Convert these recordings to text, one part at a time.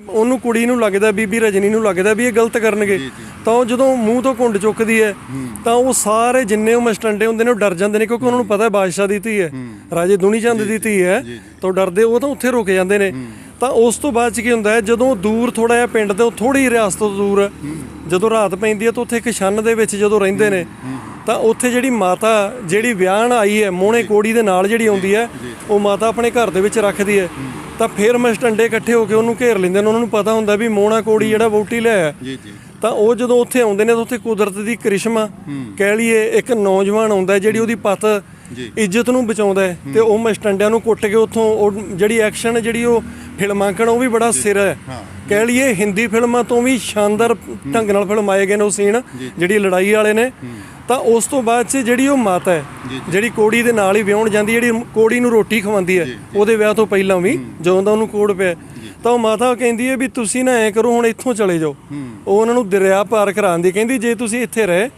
ਉਹਨੂੰ ਕੁੜੀ ਨੂੰ ਲੱਗਦਾ ਬੀਬੀ ਰਜਨੀ ਨੂੰ ਲੱਗਦਾ ਵੀ ਇਹ ਗਲਤ ਕਰਨਗੇ। ਤਾਂ ਉਹ ਜਦੋਂ ਮੂੰਹ ਤੋਂ ਘੁੰਡ ਚੁੱਕਦੀ ਹੈ ਤਾਂ ਉਹ ਸਾਰੇ ਜਿੰਨੇ ਉਹ ਮਸਟੰਡੇ ਹੁੰਦੇ ਨੇ ਉਹ ਡਰ ਜਾਂਦੇ ਨੇ ਕਿਉਂਕਿ ਉਹਨਾਂ ਨੂੰ ਪਤਾ ਹੈ ਬਾਦਸ਼ਾਹ ਦੀ ਧੀ ਹੈ। ਰਾਜੇ ਦੁਨੀ ਚੰਦ ਦੀ ਧੀ ਹੈ। ਤਾਂ ਡਰਦੇ ਉਹ ਤਾਂ ਉੱਥੇ ਰੁਕ ਜਾਂਦੇ ਨੇ। ਤਾਂ ਉਸ ਤੋਂ ਬਾਅਦ ਚ ਕੀ ਹੁੰਦਾ ਹੈ ਜਦੋਂ ਦੂਰ ਥੋੜਾ ਜਿਹਾ ਪਿੰਡ ਤੋਂ ਥੋੜੀ ਰਿਆਸਤ ਤੋਂ ਦੂਰ ਜਦੋਂ ਰਾਤ ਪੈਂਦੀ ਹੈ ਤਾਂ ਉੱਥੇ ਇੱਕ ਛੰਨ ਦੇ ਵਿੱਚ ਜਦੋਂ ਰਹਿੰਦੇ ਨੇ ਤਾਂ ਉੱਥੇ ਜਿਹੜੀ ਮਾਤਾ ਜਿਹੜੀ ਵਿਆਹਣ ਆਈ ਹੈ ਮੋਹਣੇ ਕੋੜੀ ਦੇ ਨਾਲ ਜਿਹੜੀ ਆਉਂਦੀ ਹੈ ਉਹ ਮਾਤਾ ਆਪਣੇ ਘਰ ਦੇ ਵਿੱਚ ਰੱਖਦੀ ਹੈ। ਤਾਂ ਫਿਰ ਮਸਟੰਡੇ ਇਕੱਠੇ ਹੋ ਕੇ ਉਹਨੂੰ ਘੇਰ ਲੈਂਦੇ ਨੇ। ਉਹਨਾਂ ਨੂੰ ਪਤਾ ਹੁੰਦਾ ਵੀ ਮੋਹਣਾ ਕੋੜੀ ਜਿਹੜਾ ਵੋਟੀ ਲਿਆ ਜੀ ਜੀ। ਤਾਂ ਉਹ ਜਦੋਂ ਉੱਥੇ ਆਉਂਦੇ ਨੇ ਤਾਂ ਉੱਥੇ ਕੁਦਰਤ ਦੀ ਕ੍ਰਿਸ਼ਮਾ ਕਹਿ ਲਈਏ ਇੱਕ ਨੌਜਵਾਨ ਆਉਂਦਾ ਜਿਹੜੀ ਉਹਦੀ ਪਤ। ਇੱਜ਼ਤ ਨੂੰ ਬਚਾਉਂਦਾ ਤੇ ਉਹ ਮਸਟੰਡਿਆਂ ਨੂੰ ਕੁੱਟ ਕੇ ਉੱਥੋਂ ਉਹ ਜਿਹੜੀ ਐਕਸ਼ਨ ਜਿਹੜੀ ਉਹ ਫਿਲਮਾਂਕਣ ਉਹ ਵੀ ਬੜਾ ਸਿਰ ਹੈ। ਕਹਿ ਲਈਏ ਹਿੰਦੀ ਫਿਲਮਾਂ ਤੋਂ ਵੀ ਸ਼ਾਨਦਾਰ ਢੰਗ ਨਾਲ ਫਿਲਮਾਏ ਗਏ ਨੇ ਉਹ ਸੀਨ ਜਿਹੜੀ ਲੜਾਈ ਵਾਲੇ ਨੇ। ਤਾਂ ਉਸ ਤੋਂ ਬਾਅਦ ਚ ਜਿਹੜੀ ਉਹ ਮਾਤਾ ਹੈ ਜਿਹੜੀ ਕੋੜੀ ਦੇ ਨਾਲ ਹੀ ਵਿਆਹਣ ਜਾਂਦੀ ਜਿਹੜੀ ਕੋੜੀ ਨੂੰ ਰੋਟੀ ਖਵਾਉਂਦੀ ਹੈ ਉਹਦੇ ਵਿਆਹ ਤੋਂ ਪਹਿਲਾਂ ਵੀ ਜਦੋਂ ਦਾ ਉਹਨੂੰ ਕੋੜ ਪਿਆ ਤਾਂ ਉਹ ਮਾਤਾ ਕਹਿੰਦੀ ਹੈ ਵੀ ਤੁਸੀਂ ਨਾ ਐ ਕਰੋ ਹੁਣ ਇੱਥੋਂ ਚਲੇ ਜਾਓ। ਉਹ ਉਹਨਾਂ ਨੂੰ ਦਰਿਆ ਪਾਰ ਕਰਾਉਂਦੀ ਕਹਿੰਦੀ ਜੇ ਤੁਸੀਂ ਇੱਥੇ ਰਹੇ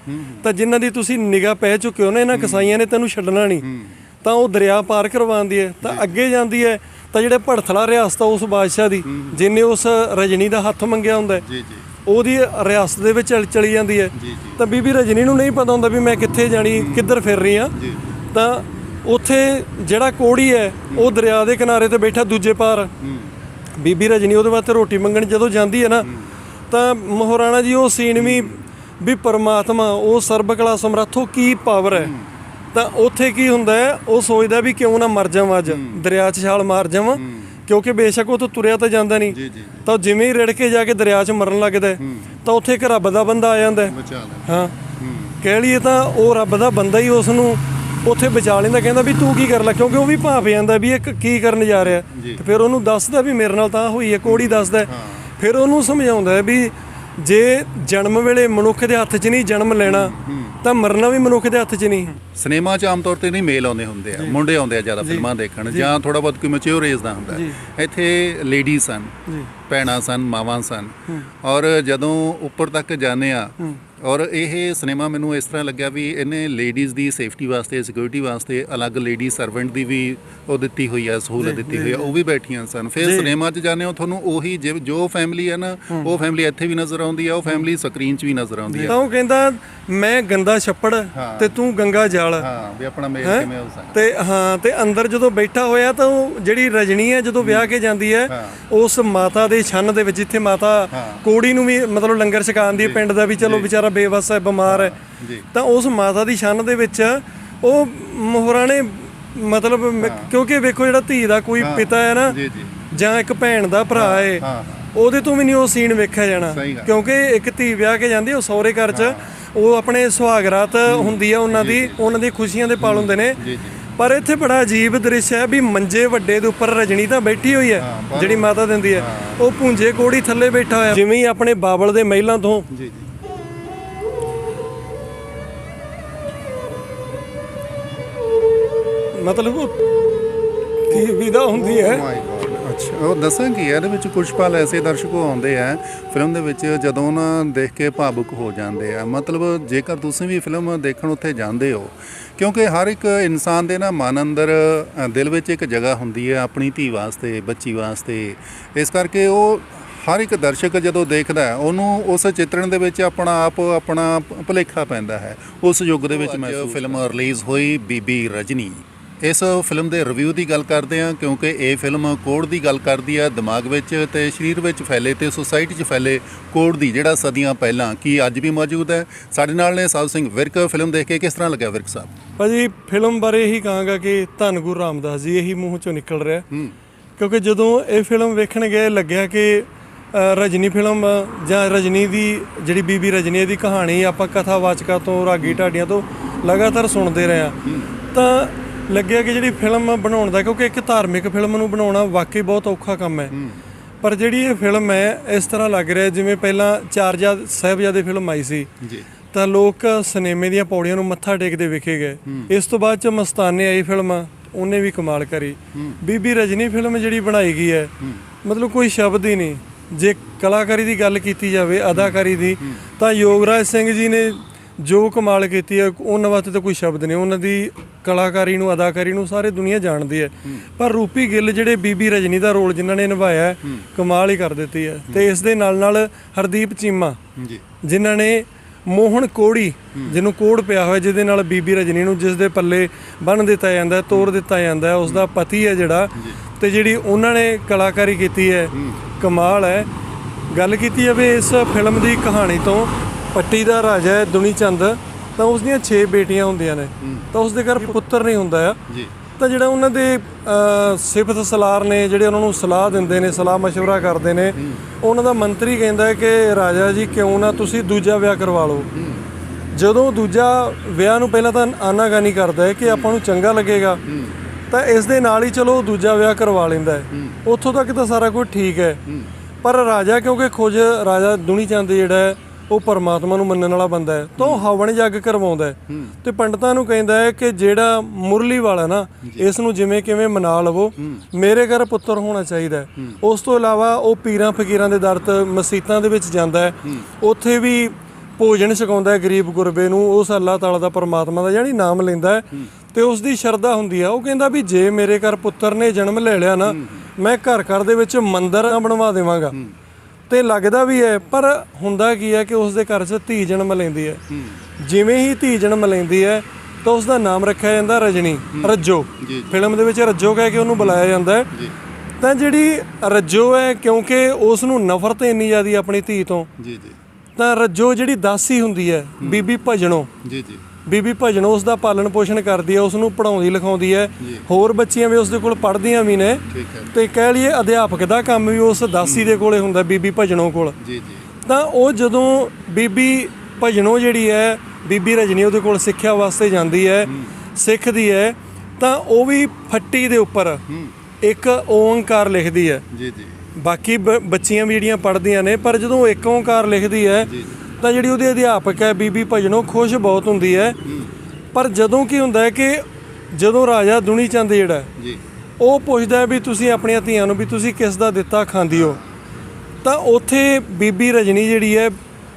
ਤਾਂ ਜਿਨ੍ਹਾਂ ਦੀ ਤੁਸੀਂ ਨਿਗਾਹ ਪੈ ਚੁੱਕੇ ਹੋ ਨਾ ਇਹਨਾਂ ਕਸਾਈਆਂ ਨੇ ਤੈਨੂੰ ਛੱਡਣਾ ਨਹੀਂ। ਤਾਂ ਉਹ ਦਰਿਆ ਪਾਰ ਕਰਵਾਉਂਦੀ ਹੈ ਤਾਂ ਅੱਗੇ ਜਾਂਦੀ ਹੈ ਤਾਂ ਜਿਹੜੇ ਭੜਥਲਾ ਰਿਆਸਤ ਉਸ ਬਾਦਸ਼ਾਹ ਦੀ ਜਿਨੇ ਉਸ ਰਜਨੀ ਦਾ ਹੱਥ ਮੰਗਿਆ ਹੁੰਦਾ ਜੀ ਜੀ। ਉਹਦੀ ਰਿਆਸਤ ਦੇ ਵਿੱਚ ਚਲ- ਚਲੀ ਜਾਂਦੀ ਹੈ। ਤਾਂ ਬੀਬੀ ਰਜਨੀ ਨੂੰ ਨਹੀਂ ਪਤਾ ਹੁੰਦਾ ਵੀ ਮੈਂ ਕਿੱਥੇ ਜਾਣੀ ਕਿੱਧਰ ਫਿਰ ਰਹੀ ਆ ਤਾਂ ਉੱਥੇ ਜਿਹੜਾ ਕੋੜੀ ਹੈ ਉਹ ਦਰਿਆ ਦੇ ਕਿਨਾਰੇ ਤੇ ਬੈਠਾ ਦੂਜੇ ਪਾਰ। ਬੀਬੀ ਰਜਨੀ ਉਹਦੇ ਵਾਸਤੇ ਰੋਟੀ ਮੰਗਣ ਜਦੋਂ ਜਾਂਦੀ ਹੈ ਨਾ ਤਾਂ ਮਹਾਰਾਣਾ ਜੀ ਉਹ ਸੀਨ ਵੀ ਵੀ ਪਰਮਾਤਮਾ ਉਹ ਸਰਬ ਕਲਾ ਸਮਰੱਥੋ ਕੀ ਪਾਵਰ ਹੈ। ਤਾਂ ਉੱਥੇ ਕੀ ਹੁੰਦਾ ਹੈ ਉਹ ਸੋਚਦਾ ਵੀ ਕਿਉਂ ਨਾ ਮਰ ਜਾਵਾਂ ਅੱਜ ਦਰਿਆ 'ਚ ਛਾਲ ਮਾਰ ਜਾਵਾਂ ਕਿਉਂਕਿ ਬੇਸ਼ੱਕ ਉਹ ਤੋਂ ਤੁਰਿਆ ਤਾਂ ਜਾਂਦਾ ਨਹੀਂ। ਤਾਂ ਜਿਵੇਂ ਹੀ ਰੜ ਕੇ ਜਾ ਕੇ ਦਰਿਆ 'ਚ ਮਰਨ ਲੱਗਦਾ ਤਾਂ ਉੱਥੇ ਇੱਕ ਰੱਬ ਦਾ ਬੰਦਾ ਆ ਜਾਂਦਾ ਹੈ। ਕਹਿ ਲਈਏ ਤਾਂ ਉਹ ਰੱਬ ਦਾ ਬੰਦਾ ਹੀ ਉਸ ਨੂੰ ਉੱਥੇ ਬਚਾ ਲੈਂਦਾ ਕਹਿੰਦਾ ਵੀ ਤੂੰ ਕੀ ਕਰ ਲੈ ਕਿਉਂਕਿ ਉਹ ਵੀ ਭਾਪ ਜਾਂਦਾ ਵੀ ਇਹ ਕ- ਕਰਨ ਜਾ ਰਿਹਾ ਤੇ ਫਿਰ ਉਹਨੂੰ ਦੱਸਦਾ ਵੀ ਮੇਰੇ ਨਾਲ ਤਾਂ ਹੋਈ ਹੈ ਕੋੜੀ ਦੱਸਦਾ। ਫਿਰ ਉਹਨੂੰ ਸਮਝਾਉਂਦਾ ਵੀ ਜੇ ਜਨਮ ਵੇਲੇ ਮਨੁੱਖ ਦੇ ਹੱਥ 'ਚ ਨਹੀਂ ਜਨਮ ਲੈਣਾ ਤਾਂ ਮਰਨਾ ਵੀ ਮਨੁੱਖ ਦੇ ਹੱਥ 'ਚ ਨਹੀਂ। ਸਿਨੇਮਾ 'ਚ ਆਮ ਤੌਰ ਤੇ ਨਹੀਂ ਮੇਲ ਆਉਂਦੇ ਹੁੰਦੇ ਆ ਮੁੰਡੇ ਆਉਂਦੇ ਆ ਜ਼ਿਆਦਾ ਫਿਲਮਾਂ ਦੇਖਣ ਜਾਂ। ਥੋੜਾ ਬਹੁਤ ਕੋਈ ਮੈਚੁਰ ਏਜ ਦਾ ਹੁੰਦਾ। ਇੱਥੇ ਲੇਡੀਜ਼ ਸਨ ਭੈਣਾਂ ਸਨ ਮਾਵਾਂ ਸਨ। ਔਰ ਜਦੋਂ ਉੱਪਰ ਤੱਕ ਜਾਂਦੇ ਆ ਔਰ ਇਹ ਸਿਨੇਮਾ ਮੈਨੂੰ ਇਸ ਤਰ੍ਹਾਂ ਲੱਗਿਆ ਵੀ ਇਹਨੇ ਲੇਡੀਜ਼ ਦੀ ਸੇਫਟੀ ਵਾਸਤੇ ਸਿਕਿਉਰਿਟੀ ਵਾਸਤੇ ਅਲੱਗ ਲੇਡੀ ਸਰਵੈਂਟ ਦੀ ਵੀ ਉਹ ਦਿੱਤੀ ਹੋਈ ਹੈ ਸਹੂਲਤ ਦਿੱਤੀ ਹੋਈ ਹੈ ਉਹ ਵੀ ਬੈਠੀਆਂ ਸਨ। ਫਿਰ ਸਿਨੇਮਾ 'ਚ ਜਾਂਦੇ ਹੋ ਤੁਹਾਨੂੰ ਉਹੀ ਜੋ ਫੈਮਿਲੀ ਹੈ ਨਾ ਉਹ ਫੈਮਿਲੀ ਇੱਥੇ ਵੀ ਨਜ਼ਰ ਆਉਂਦੀ ਹੈ ਉਹ ਫੈਮਿਲੀ ਸਕਰੀਨ 'ਚ ਵੀ ਨਜ਼ਰ ਆਉਂਦੀ ਹੈ ਤਾਂ ਉਹ ਕਹਿੰਦਾ ਮੈਂ ਗੰਦਾ ਛੱਪੜ ਤੇ ਤੂੰ ਗੰਗਾ ਜਲ। ਹਾਂ ਵੀ ਆਪਣਾ ਮੇਲ ਹੈਂ? ਕਿਵੇਂ ਹੋ ਸਕਦਾ। ਤੇ ਹਾਂ ਤੇ ਅੰਦਰ ਜਦੋਂ ਬੈਠਾ ਹੋਇਆ ਤਾਂ ਉਹ ਜਿਹੜੀ ਰਜਨੀ ਹੈ ਜਦੋਂ ਵਿਆਹ ਕੇ ਜਾਂਦੀ ਹੈ ਉਸ ਮਾਤਾ ਦੇ ਛੰਨ ਦੇ ਵਿੱਚ ਜਿੱਥੇ ਮਾਤਾ ਕੋੜੀ ਨੂੰ ਵੀ ਮਤਲਬ ਲੰਗਰ ਛਕਾਉਂਦੀ ਹੈ ਪਿੰਡ ਦਾ ਵੀ ਚਲੋ ਵਿਚਾਰਾ ਬੇਵਸ ਹੈ ਬਿਮਾਰ ਹੈ। ਤਾਂ ਉਸ ਮਾਤਾ ਦੀ ਛੰਨ ਦੇ ਵਿੱਚ ਉਹ ਮੋਹਰਾਂ ਨੇ ਮਤਲਬ ਕਿਉਂਕਿ ਵੇਖੋ ਜਿਹੜਾ ਧੀ ਦਾ ਕੋਈ ਪਿਤਾ ਹੈ ਨਾ ਜੀ ਇੱਕ ਭੈਣ ਦਾ ਭਰਾ ਹੈ ਉਹਦੇ ਤੋਂ ਵੀ ਨਹੀਂ ਉਹ ਸੀਨ ਵੇਖਿਆ ਜਾਣਾ। ਕਿਉਂਕਿ ਇੱਕ ਧੀ ਵਿਆਹ ਕੇ ਜਾਂਦੀ ਉਹ ਸਹੁਰੇ ਘਰ 'ਚ ਉਹ ਆਪਣੇ ਸੁਹਾਗਰਾਤ ਹੁੰਦੀ ਆ ਉਹਨਾਂ ਦੀ ਉਹਨਾਂ ਦੀ ਖੁਸ਼ੀਆਂ ਦੇ ਪਲ ਹੁੰਦੇ ਨੇ। ਪਰ ਇੱਥੇ ਬੜਾ ਅਜੀਬ ਦ੍ਰਿਸ਼ ਹੈ ਵੀ ਮੰਜੇ ਵੱਡੇ ਦੇ ਉੱਪਰ ਰਜਣੀ ਤਾਂ ਬੈਠੀ ਹੋਈ ਹੈ ਜਿਹੜੀ ਮਾਤਾ ਦਿੰਦੀ ਹੈ। ਉਹ ਪੁੰਜੇ ਕੋੜੀ ਥੱਲੇ ਬੈਠਾ ਹੋਇਆ। ਜਿਵੇਂ ਹੀ ਆਪਣੇ ਬਾਬਲ ਦੇ ਮਹਿਲਾਂ ਤੋਂ ਮਤਲਬ ਉਹ ਕੀ ਵਿਦਾ ਹੁੰਦੀ ਹੈ। ਮਾਈ ਗॉड ਅੱਛਾ ਉਹ ਦੱਸਾਂ ਕਿ ਇਹਦੇ ਵਿੱਚ ਕੁਝ ਪਲ ਐਸੇ ਦਰਸ਼ਕ ਆਉਂਦੇ ਆ। ਫਿਲਮ ਦੇ ਵਿੱਚ ਜਦੋਂ ਨਾ ਦੇਖ ਕੇ ਭਾਵੁਕ ਹੋ ਜਾਂਦੇ ਆ ਮਤਲਬ ਜੇਕਰ ਤੁਸੀਂ ਵੀ ਫਿਲਮ ਦੇਖਣ ਉੱਥੇ ਜਾਂਦੇ ਹੋ ਕਿਉਂਕਿ ਹਰ ਇੱਕ ਇਨਸਾਨ ਦੇ ਨਾ ਮਨ ਅੰਦਰ ਅ, ਦਿਲ ਵਿੱਚ ਇੱਕ ਜਗ੍ਹਾ ਹੁੰਦੀ ਹੈ ਆਪਣੀ ਧੀ ਵਾਸਤੇ ਬੱਚੀ ਵਾਸਤੇ। ਇਸ ਕਰਕੇ ਉਹ ਹਰ ਇੱਕ ਦਰਸ਼ਕ ਜਦੋਂ ਦੇਖਦਾ ਹੈ ਉਹਨੂੰ ਉਸ ਚਿੱਤਰਣ ਦੇ ਵਿੱਚ ਆਪਣਾ ਆਪ ਆਪਣਾ ਭੁਲੇਖਾ ਪੈਂਦਾ ਹੈ। ਉਸ ਯੁੱਗ ਦੇ ਵਿੱਚ ਮੈਂ ਫਿਲਮ ਰਿਲੀਜ਼ ਹੋਈ ਬੀਬੀ ਰਜਨੀ। ਇਸ ਫਿਲਮ ਦੇ ਰਿਵਿਊ ਦੀ ਗੱਲ ਕਰਦੇ ਹਾਂ ਕਿਉਂਕਿ ਇਹ ਫਿਲਮ ਕੋੜ ਦੀ ਗੱਲ ਕਰਦੀ ਹੈ ਦਿਮਾਗ ਵਿੱਚ ਤੇ ਸਰੀਰ ਵਿੱਚ ਫੈਲੇ ਤੇ ਸੁਸਾਇਟੀ 'ਚ ਫੈਲੇ ਕੋੜ ਦੀ ਜਿਹੜਾ ਸਦੀਆਂ ਪਹਿਲਾਂ ਕੀ ਅੱਜ ਵੀ ਮੌਜੂਦ ਹੈ? ਸਾਡੇ ਨਾਲ ਨੇ ਸਾਧ ਸਿੰਘ ਵਿਰਕ ਫਿਲਮ ਦੇਖ ਕੇ ਕਿਸ ਤਰ੍ਹਾਂ ਲੱਗਿਆ ਵਿਰਕ ਸਾਹਿਬ? ਭਾਜੀ ਫਿਲਮ ਬਾਰੇ ਇਹੀ ਕਹਾਂਗਾ ਕਿ ਧੰਨ ਗੁਰੂ ਰਾਮਦਾਸ ਜੀ ਇਹੀ ਮੂੰਹ ਚੋਂ ਨਿਕਲ ਰਿਹਾ। ਕਿਉਂਕਿ ਜਦੋਂ ਇਹ ਫਿਲਮ ਵੇਖਣ ਗਏ ਲੱਗਿਆ ਕਿ ਰਜਨੀ ਫਿਲਮ ਜਾਂ ਰਜਨੀ ਦੀ ਜਿਹੜੀ ਬੀਬੀ ਰਜਨੀ ਦੀ ਕਹਾਣੀ ਆਪਾਂ ਕਥਾਵਾਚਕਾਂ ਤੋਂ ਰਾਗੀ ਢਾਡੀਆਂ ਤੋਂ ਲਗਾਤਾਰ ਸੁਣਦੇ ਰਹੇ ਆ ਤਾਂ ਲੱਗਿਆ ਕਿ ਜਿਹੜੀ ਫਿਲਮ ਬਣਾਉਣ ਦਾ ਕਿਉਂਕਿ ਇੱਕ ਧਾਰਮਿਕ ਫਿਲਮ ਨੂੰ ਬਣਾਉਣਾ ਵਾਕਈ ਬਹੁਤ ਔਖਾ ਕੰਮ ਹੈ। ਪਰ ਜਿਹੜੀ ਇਹ ਫਿਲਮ ਹੈ ਇਸ ਤਰ੍ਹਾਂ ਲੱਗ ਰਿਹਾ ਜਿਵੇਂ ਪਹਿਲਾਂ ਚਾਰ ਜਾ ਸਾਹਿਬਜ਼ਾਦੇ ਫਿਲਮ ਆਈ ਸੀ। ਜੀ। ਤਾਂ ਲੋਕ ਸਿਨੇਮੇ ਦੀਆਂ ਪੌੜੀਆਂ ਨੂੰ ਮੱਥਾ ਟੇਕਦੇ ਵਿਖੇ ਗਏ। ਇਸ ਤੋਂ ਬਾਅਦ ਚ ਮਸਤਾਨੇ ਆਈ ਫਿਲਮ ਉਹਨੇ ਵੀ ਕਮਾਲ ਕਰੀ। ਬੀਬੀ ਰਜਨੀ ਫਿਲਮ ਜਿਹੜੀ ਬਣਾਈ ਗਈ ਹੈ ਮਤਲਬ ਕੋਈ ਸ਼ਬਦ ਹੀ ਨਹੀਂ। ਜੇ ਕਲਾਕਾਰੀ ਦੀ ਗੱਲ ਕੀਤੀ ਜਾਵੇ ਅਦਾਕਾਰੀ ਦੀ ਤਾਂ ਯੋਗਰਾਜ ਸਿੰਘ ਜੀ ਨੇ ਜੋ ਕਮਾਲ ਕੀਤੀ ਹੈ ਉਹਨਾਂ ਵਾਸਤੇ ਤਾਂ ਕੋਈ ਸ਼ਬਦ ਨਹੀਂ ਉਹਨਾਂ ਦੀ ਕਲਾਕਾਰੀ ਨੂੰ ਅਦਾਕਾਰੀ ਨੂੰ ਸਾਰੇ ਦੁਨੀਆ ਜਾਣਦੀ ਹੈ। ਪਰ ਰੂਪੀ ਗਿੱਲ ਜਿਹੜੇ ਬੀਬੀ ਰਜਨੀ ਦਾ ਰੋਲ ਜਿਨ੍ਹਾਂ ਨੇ ਨਿਭਾਇਆ ਕਮਾਲ ਹੀ ਕਰ ਦਿੱਤੀ ਹੈ। ਤੇ ਇਸ ਦੇ ਨਾਲ ਨਾਲ ਹਰਦੀਪ ਚੀਮਾ ਜੀ। ਜਿਨ੍ਹਾਂ ਨੇ ਮੋਹਨ ਕੋੜੀ ਜਿਹਨੂੰ ਕੋੜ ਪਿਆ ਹੋਇਆ ਜਿਹਦੇ ਨਾਲ ਬੀਬੀ ਰਜਨੀ ਨੂੰ ਜਿਸ ਦੇ ਪੱਲੇ ਬੰਨ ਦਿੱਤਾ ਜਾਂਦਾ ਤੋੜ ਦਿੱਤਾ ਜਾਂਦਾ ਉਸ ਦਾ ਪਤੀ ਹੈ ਜਿਹੜਾ। ਤੇ ਜਿਹੜੀ ਉਹਨਾਂ ਨੇ ਕਲਾਕਾਰੀ ਕੀਤੀ ਹੈ। ਕਮਾਲ ਹੈ। ਗੱਲ ਕੀਤੀ ਜਾਵੇ ਇਸ ਫਿਲਮ ਦੀ ਕਹਾਣੀ ਤੋਂ ਪੱਟੀ ਦਾ ਰਾਜਾ ਹੈ ਦੁਨੀ ਚੰਦ ਤਾਂ ਉਸ ਦੀਆਂ 6 ਬੇਟੀਆਂ ਹੁੰਦੀਆਂ ਨੇ ਤਾਂ ਉਸ ਦੇ ਘਰ ਪੁੱਤਰ ਨਹੀਂ ਹੁੰਦਾ ਆ ਜੀ ਤਾਂ ਜਿਹੜਾ ਉਹਨਾਂ ਦੇ ਅਹ, ਸਿਫਤ ਸਲਾਰ ਨੇ ਜਿਹੜੇ ਉਹਨਾਂ ਨੂੰ ਸਲਾਹ ਦਿੰਦੇ ਨੇ ਸਲਾਹ مشورہ ਕਰਦੇ ਨੇ ਉਹਨਾਂ ਦਾ ਮੰਤਰੀ ਕਹਿੰਦਾ ਹੈ ਕਿ ਰਾਜਾ ਜੀ ਕਿਉਂ ਨਾ ਤੁਸੀਂ ਦੂਜਾ ਵਿਆਹ ਕਰਵਾ ਲਓ ਜਦੋਂ ਦੂਜਾ ਵਿਆਹ ਨੂੰ ਪਹਿਲਾਂ ਤਾਂ ਆਨਾਕਾਨੀ ਕਰਦਾ ਹੈ ਕਿ ਆਪਾਂ ਨੂੰ ਚੰਗਾ ਲੱਗੇਗਾ ਤਾਂ ਇਸ ਦੇ ਨਾਲ ਹੀ ਚਲੋ ਉਹ ਦੂਜਾ ਵਿਆਹ ਕਰਵਾ ਲੈਂਦਾ ਹੈ ਉੱਥੋਂ ਤੱਕ ਤਾਂ ਸਾਰਾ ਕੁਝ ਠੀਕ ਹੈ ਪਰ ਰਾਜਾ ਕਿਉਂਕਿ ਖੁਦ ਰਾਜਾ ਦੁਨੀ ਚੰਦ ਜਿਹੜਾ ਹੈ ਉਹ ਪਰਮਾਤਮਾ ਨੂੰ ਮੰਨਣ ਵਾਲਾ ਬੰਦਾ ਹੈ ਤਾਂ ਉਹ ਹਵਨ ਜੱਗ ਕਰਵਾਉਂਦਾ ਹੈ। ਤੇ ਪੰਡਤਾਂ ਨੂੰ ਕਹਿੰਦਾ ਹੈ ਕਿ ਜਿਹੜਾ ਮੁਰਲੀ ਵਾਲਾ ਨਾ ਇਸ ਨੂੰ ਜਿਵੇਂ ਕਿਵੇਂ ਮਨਾ ਲਵੋ ਮੇਰੇ ਘਰ ਪੁੱਤਰ ਹੋਣਾ ਚਾਹੀਦਾ ਉਸ ਤੋਂ ਇਲਾਵਾ ਉਹ ਪੀਰਾਂ ਫਕੀਰਾਂ ਦੇ ਦਰ ਤੇ ਮਸਜਿਦਾਂ ਦੇ ਵਿੱਚ ਜਾਂਦਾ ਹੈ। ਉੱਥੇ ਵੀ ਭੋਜਨ ਛਕਾਉਂਦਾ ਹੈ ਗਰੀਬ ਗੁਰਬੇ ਨੂੰ ਉਸ ਅੱਲਾਹ ਤਾਲਾ ਦਾ ਪਰਮਾਤਮਾ ਦਾ ਜਾਨੀ ਨਾਮ ਲੈਂਦਾ ਹੈ। ਤੇ ਉਸ ਦੀ ਸ਼ਰਧਾ ਹੁੰਦੀ ਆ। ਉਹ ਕਹਿੰਦਾ ਵੀ ਜੇ ਮੇਰੇ ਘਰ ਪੁੱਤਰ ਨੇ ਜਨਮ ਲੈ ਲਿਆ ਨਾ ਮੈਂ ਘਰ ਘਰ ਦੇ ਵਿੱਚ ਮੰਦਿਰ ਬਣਵਾ ਦੇਵਾਂਗਾ। ਤੇ ਲੱਗਦਾ ਵੀ ਹੈ ਪਰ ਹੁੰਦਾ ਕੀ ਹੈ ਕਿ ਉਸ ਦੇ ਘਰ 'ਚ ਧੀ ਜਨਮ ਲੈਂਦੀ ਹੈ। ਜਿਵੇਂ ਹੀ ਧੀ ਜਨਮ ਲੈਂਦੀ ਹੈ ਤਾਂ ਉਸ ਦਾ ਨਾਮ ਰੱਖਿਆ ਜਾਂਦਾ ਰਜਨੀ ਰੱਜੋ। ਫਿਲਮ ਦੇ ਵਿੱਚ ਰੱਜੋ ਕਹਿ ਕੇ ਉਹਨੂੰ ਬੁਲਾਇਆ ਜਾਂਦਾ ਹੈ। ਤਾਂ ਜਿਹੜੀ ਰੱਜੋ ਹੈ ਕਿਉਂਕਿ ਉਸ ਨੂੰ ਨਫ਼ਰਤ ਇੰਨੀ ਜ਼ਿਆਦੀ ਆਪਣੀ ਧੀ ਤੋਂ ਜੀ ਜੀ। ਤਾਂ ਰੱਜੋ ਜਿਹੜੀ ਦਾਸੀ ਹੁੰਦੀ ਹੈ ਬੀਬੀ ਭਜਣੋ ਜੀ ਜੀ। ਬੀਬੀ ਭਜਣੋ ਉਸ ਦਾ ਪਾਲਣ ਪੋਸ਼ਣ ਕਰਦੀ ਹੈ ਉਸ ਨੂੰ ਪੜਾਉਂਦੀ ਲਿਖਾਉਂਦੀ ਹੈ। ਹੋਰ ਬੱਚੀਆਂ ਵੀ ਉਸ ਦੇ ਕੋਲ ਪੜ੍ਹਦੀਆਂ ਵੀ ਨੇ। ਤੇ ਕਹਿ ਲਈਏ ਅਧਿਆਪਕ ਦਾ ਕੰਮ ਵੀ ਉਸ ਦਾਸੀ ਦੇ ਕੋਲੇ ਹੁੰਦਾ ਬੀਬੀ ਭਜਣੋ ਕੋਲ। ਜੀ ਜੀ। ਤਾਂ ਉਹ ਜਦੋਂ ਬੀਬੀ ਭਜਣੋ ਜਿਹੜੀ ਹੈ ਬੀਬੀ ਰਜਨੀ ਉਹਦੇ ਕੋਲ ਸਿੱਖਿਆ ਵਾਸਤੇ ਜਾਂਦੀ ਹੈ ਸਿੱਖਦੀ ਹੈ ਤਾਂ ਉਹ ਵੀ ਫੱਟੀ ਦੇ ਉੱਪਰ ਇੱਕ ਓੰਕਾਰ ਲਿਖਦੀ ਹੈ। ਜੀ ਜੀ। ਬਾਕੀ ਬੱਚੀਆਂ ਵੀ ਜਿਹੜੀਆਂ ਪੜ੍ਹਦੀਆਂ ਨੇ ਪਰ ਜਦੋਂ ਇੱਕ ਓੰਕਾਰ ਲਿਖਦੀ ਹੈ ਤਾਂ ਜਿਹੜੀ ਉਹਦੀ ਅਧਿਆਪਕ ਹੈ ਬੀਬੀ ਭਜਨੋਂ ਖੁਸ਼ ਬਹੁਤ ਹੁੰਦੀ ਹੈ। ਪਰ ਜਦੋਂ ਕੀ ਹੁੰਦਾ ਹੈ ਕਿ ਜਦੋਂ ਰਾਜਾ ਦੁਨੀ ਚੰਦ ਜਿਹੜਾ ਜੀ। ਉਹ ਪੁੱਛਦਾ ਵੀ ਤੁਸੀਂ ਆਪਣੀਆਂ ਧੀਆਂ ਨੂੰ ਵੀ ਤੁਸੀਂ ਕਿਸ ਦਾ ਦਿੱਤਾ ਖਾਂਦੀ ਹੋ? ਤਾਂ ਉੱਥੇ ਬੀਬੀ ਰਜਨੀ ਜਿਹੜੀ ਹੈ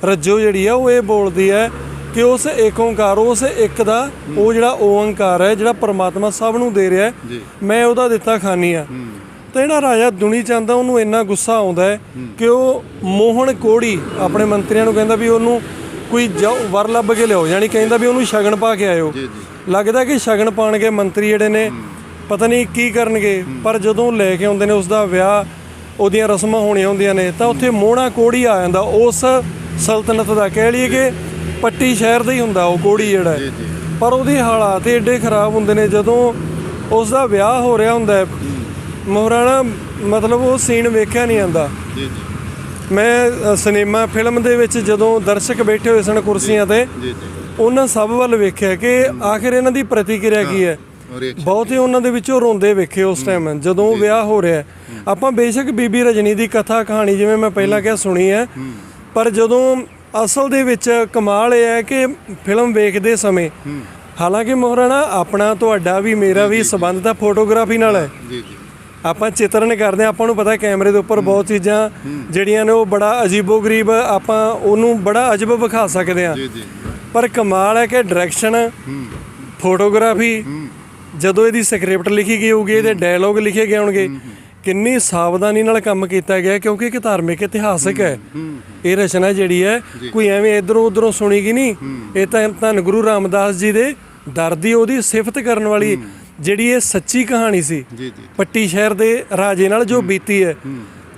ਰੱਜੋ ਜਿਹੜੀ ਹੈ ਉਹ ਇਹ ਬੋਲਦੀ ਹੈ ਕਿ ਉਸ ਏਕ ਓੰਕਾਰ ਉਸ ਇੱਕ ਦਾ ਉਹ ਜਿਹੜਾ ਓੰਕਾਰ ਹੈ ਜਿਹੜਾ ਪਰਮਾਤਮਾ ਸਭ ਨੂੰ ਦੇ ਰਿਹਾ ਹੈ ਮੈਂ ਉਹਦਾ ਦਿੱਤਾ ਖਾਨੀ ਆ। ਤਾਂ ਜਿਹੜਾ ਰਾਜਾ ਦੁਨੀ ਚੰਦ ਆ ਉਹਨੂੰ ਇੰਨਾ ਗੁੱਸਾ ਆਉਂਦਾ ਹੈ ਕਿ ਉਹ ਮੋਹਨ ਕੋੜੀ ਆਪਣੇ ਮੰਤਰੀਆਂ ਨੂੰ ਕਹਿੰਦਾ ਵੀ ਉਹਨੂੰ ਕੋਈ ਵਰ ਲੱਭ ਕੇ ਲਿਆਓ ਯਾਨੀ ਕਹਿੰਦਾ ਵੀ ਉਹਨੂੰ ਸ਼ਗਨ ਪਾ ਕੇ ਆਇਓ। ਲੱਗਦਾ ਕਿ ਸ਼ਗਨ ਪਾਣਗੇ ਮੰਤਰੀ ਜਿਹੜੇ ਨੇ ਪਤਾ ਨਹੀਂ ਕੀ ਕਰਨਗੇ ਪਰ ਜਦੋਂ ਲੈ ਕੇ ਆਉਂਦੇ ਨੇ ਉਸ ਦਾ ਵਿਆਹ ਉਹਦੀਆਂ ਰਸਮਾਂ ਹੋਣੀਆਂ ਹੁੰਦੀਆਂ ਨੇ ਤਾਂ ਉੱਥੇ ਮੋਹਣਾ ਕੋੜੀ ਆ ਜਾਂਦਾ। ਉਸ ਸਲਤਨਤ ਦਾ ਕਹਿ ਲਈਏ ਕਿ ਪੱਟੀ ਸ਼ਹਿਰ ਦਾ ਹੀ ਹੁੰਦਾ ਉਹ ਕੋੜੀ ਜਿਹੜਾ। ਪਰ ਉਹਦੇ ਹਾਲਾਤ ਏਡੇ ਖਰਾਬ ਹੁੰਦੇ ਨੇ ਜਦੋਂ ਉਸ ਦਾ ਵਿਆਹ ਹੋ ਰਿਹਾ ਹੁੰਦਾ ਹੈ ਮਹਾਰਾਣਾ ਮਤਲਬ ਉਹ ਸੀਨ ਵੇਖਿਆ ਨਹੀਂ ਜਾਂਦਾ। ਜੀ ਜੀ। ਮੈਂ ਸਿਨੇਮਾ ਫਿਲਮ ਦੇ ਵਿੱਚ ਜਦੋਂ ਦਰਸ਼ਕ ਬੈਠੇ ਹੋਏ ਸਨ ਕੁਰਸੀਆਂ ਤੇ ਜੀ ਜੀ ਉਹਨਾਂ ਸਭ ਵੱਲ ਵੇਖਿਆ ਕਿ ਆਖਿਰ ਇਹਨਾਂ ਦੀ ਪ੍ਰਤੀਕਿਰਿਆ ਕੀ ਹੈ। ਬਹੁਤੇ ਉਹਨਾਂ ਦੇ ਵਿੱਚੋਂ ਰੋਂਦੇ ਵੇਖੇ ਉਸ ਟਾਈਮ ਜਦੋਂ ਵਿਆਹ ਹੋ ਰਿਹਾ ਹੈ। ਆਪਾਂ ਬੇਸ਼ੱਕ ਬੀਬੀ ਰਜਨੀ ਦੀ ਕਥਾ ਕਹਾਣੀ ਜਿਵੇਂ ਮੈਂ ਪਹਿਲਾਂ ਕਿਹਾ ਸੁਣੀ ਹੈ ਪਰ ਜਦੋਂ ਅਸਲ ਦੇ ਵਿੱਚ ਕਮਾਲ ਇਹ ਹੈ ਕਿ ਫਿਲਮ ਵੇਖਦੇ ਸਮੇਂ ਹਾਲਾਂਕਿ ਮੋਹਰਾਣਾ ਆਪਣਾ ਤੁਹਾਡਾ ਵੀ ਮੇਰਾ ਵੀ ਸਬੰਧ ਤਾਂ ਫੋਟੋਗ੍ਰਾਫੀ ਨਾਲ ਹੈ ਜੀ ਜੀ। ਆਪਾਂ ਚਿੱਤਰਨ ਕਰਦੇ ਹਾਂ ਆਪਾਂ ਨੂੰ ਪਤਾ ਕੈਮਰੇ ਦੇ ਉੱਪਰ ਬਹੁਤ ਚੀਜ਼ਾਂ ਜਿਹੜੀਆਂ ਨੇ ਉਹ ਬੜਾ ਅਜੀਬੋ-ਗਰੀਬ ਆਪਾਂ ਉਹਨੂੰ ਬੜਾ ਅਜਬ ਵਿਖਾ ਸਕਦੇ ਜੀ ਜੀ। ਪਰ ਕਮਾਲ ਹੈ ਕਿ ਡਾਇਰੈਕਸ਼ਨ ਫੋਟੋਗ੍ਰਾਫੀ ਜਦੋਂ ਇਹਦੀ ਸਕ੍ਰਿਪਟ ਲਿਖੀ ਗਈ ਹੋਊਗੀ ਇਹਦੇ ਡਾਇਲੋਗ ਲਿਖੇ ਗਏ ਹੋਣਗੇ ਕਿੰਨੀ ਸਾਵਧਾਨੀ ਨਾਲ ਕੰਮ ਕੀਤਾ ਗਿਆ ਕਿਉਂਕਿ ਇੱਕ ਧਾਰਮਿਕ ਇਤਿਹਾਸਕ ਹੈ ਇਹ ਰਚਨਾ ਜਿਹੜੀ ਹੈ ਕੋਈ ਐਵੇਂ ਇਧਰੋਂ ਉਧਰੋਂ ਸੁਣੀ ਗਈ ਨਹੀਂ। ਇਹ ਤਾਂ ਧੰਨ ਗੁਰੂ ਰਾਮਦਾਸ ਜੀ ਦੇ ਦਰ ਦੀ ਉਹਦੀ ਸਿਫਤ ਕਰਨ ਵਾਲੀ ਜਿਹੜੀ ਇਹ ਸੱਚੀ ਕਹਾਣੀ ਸੀ ਜੀ ਜੀ ਪੱਟੀ ਸ਼ਹਿਰ ਦੇ ਰਾਜੇ ਨਾਲ ਜੋ ਬੀਤੀ ਹੈ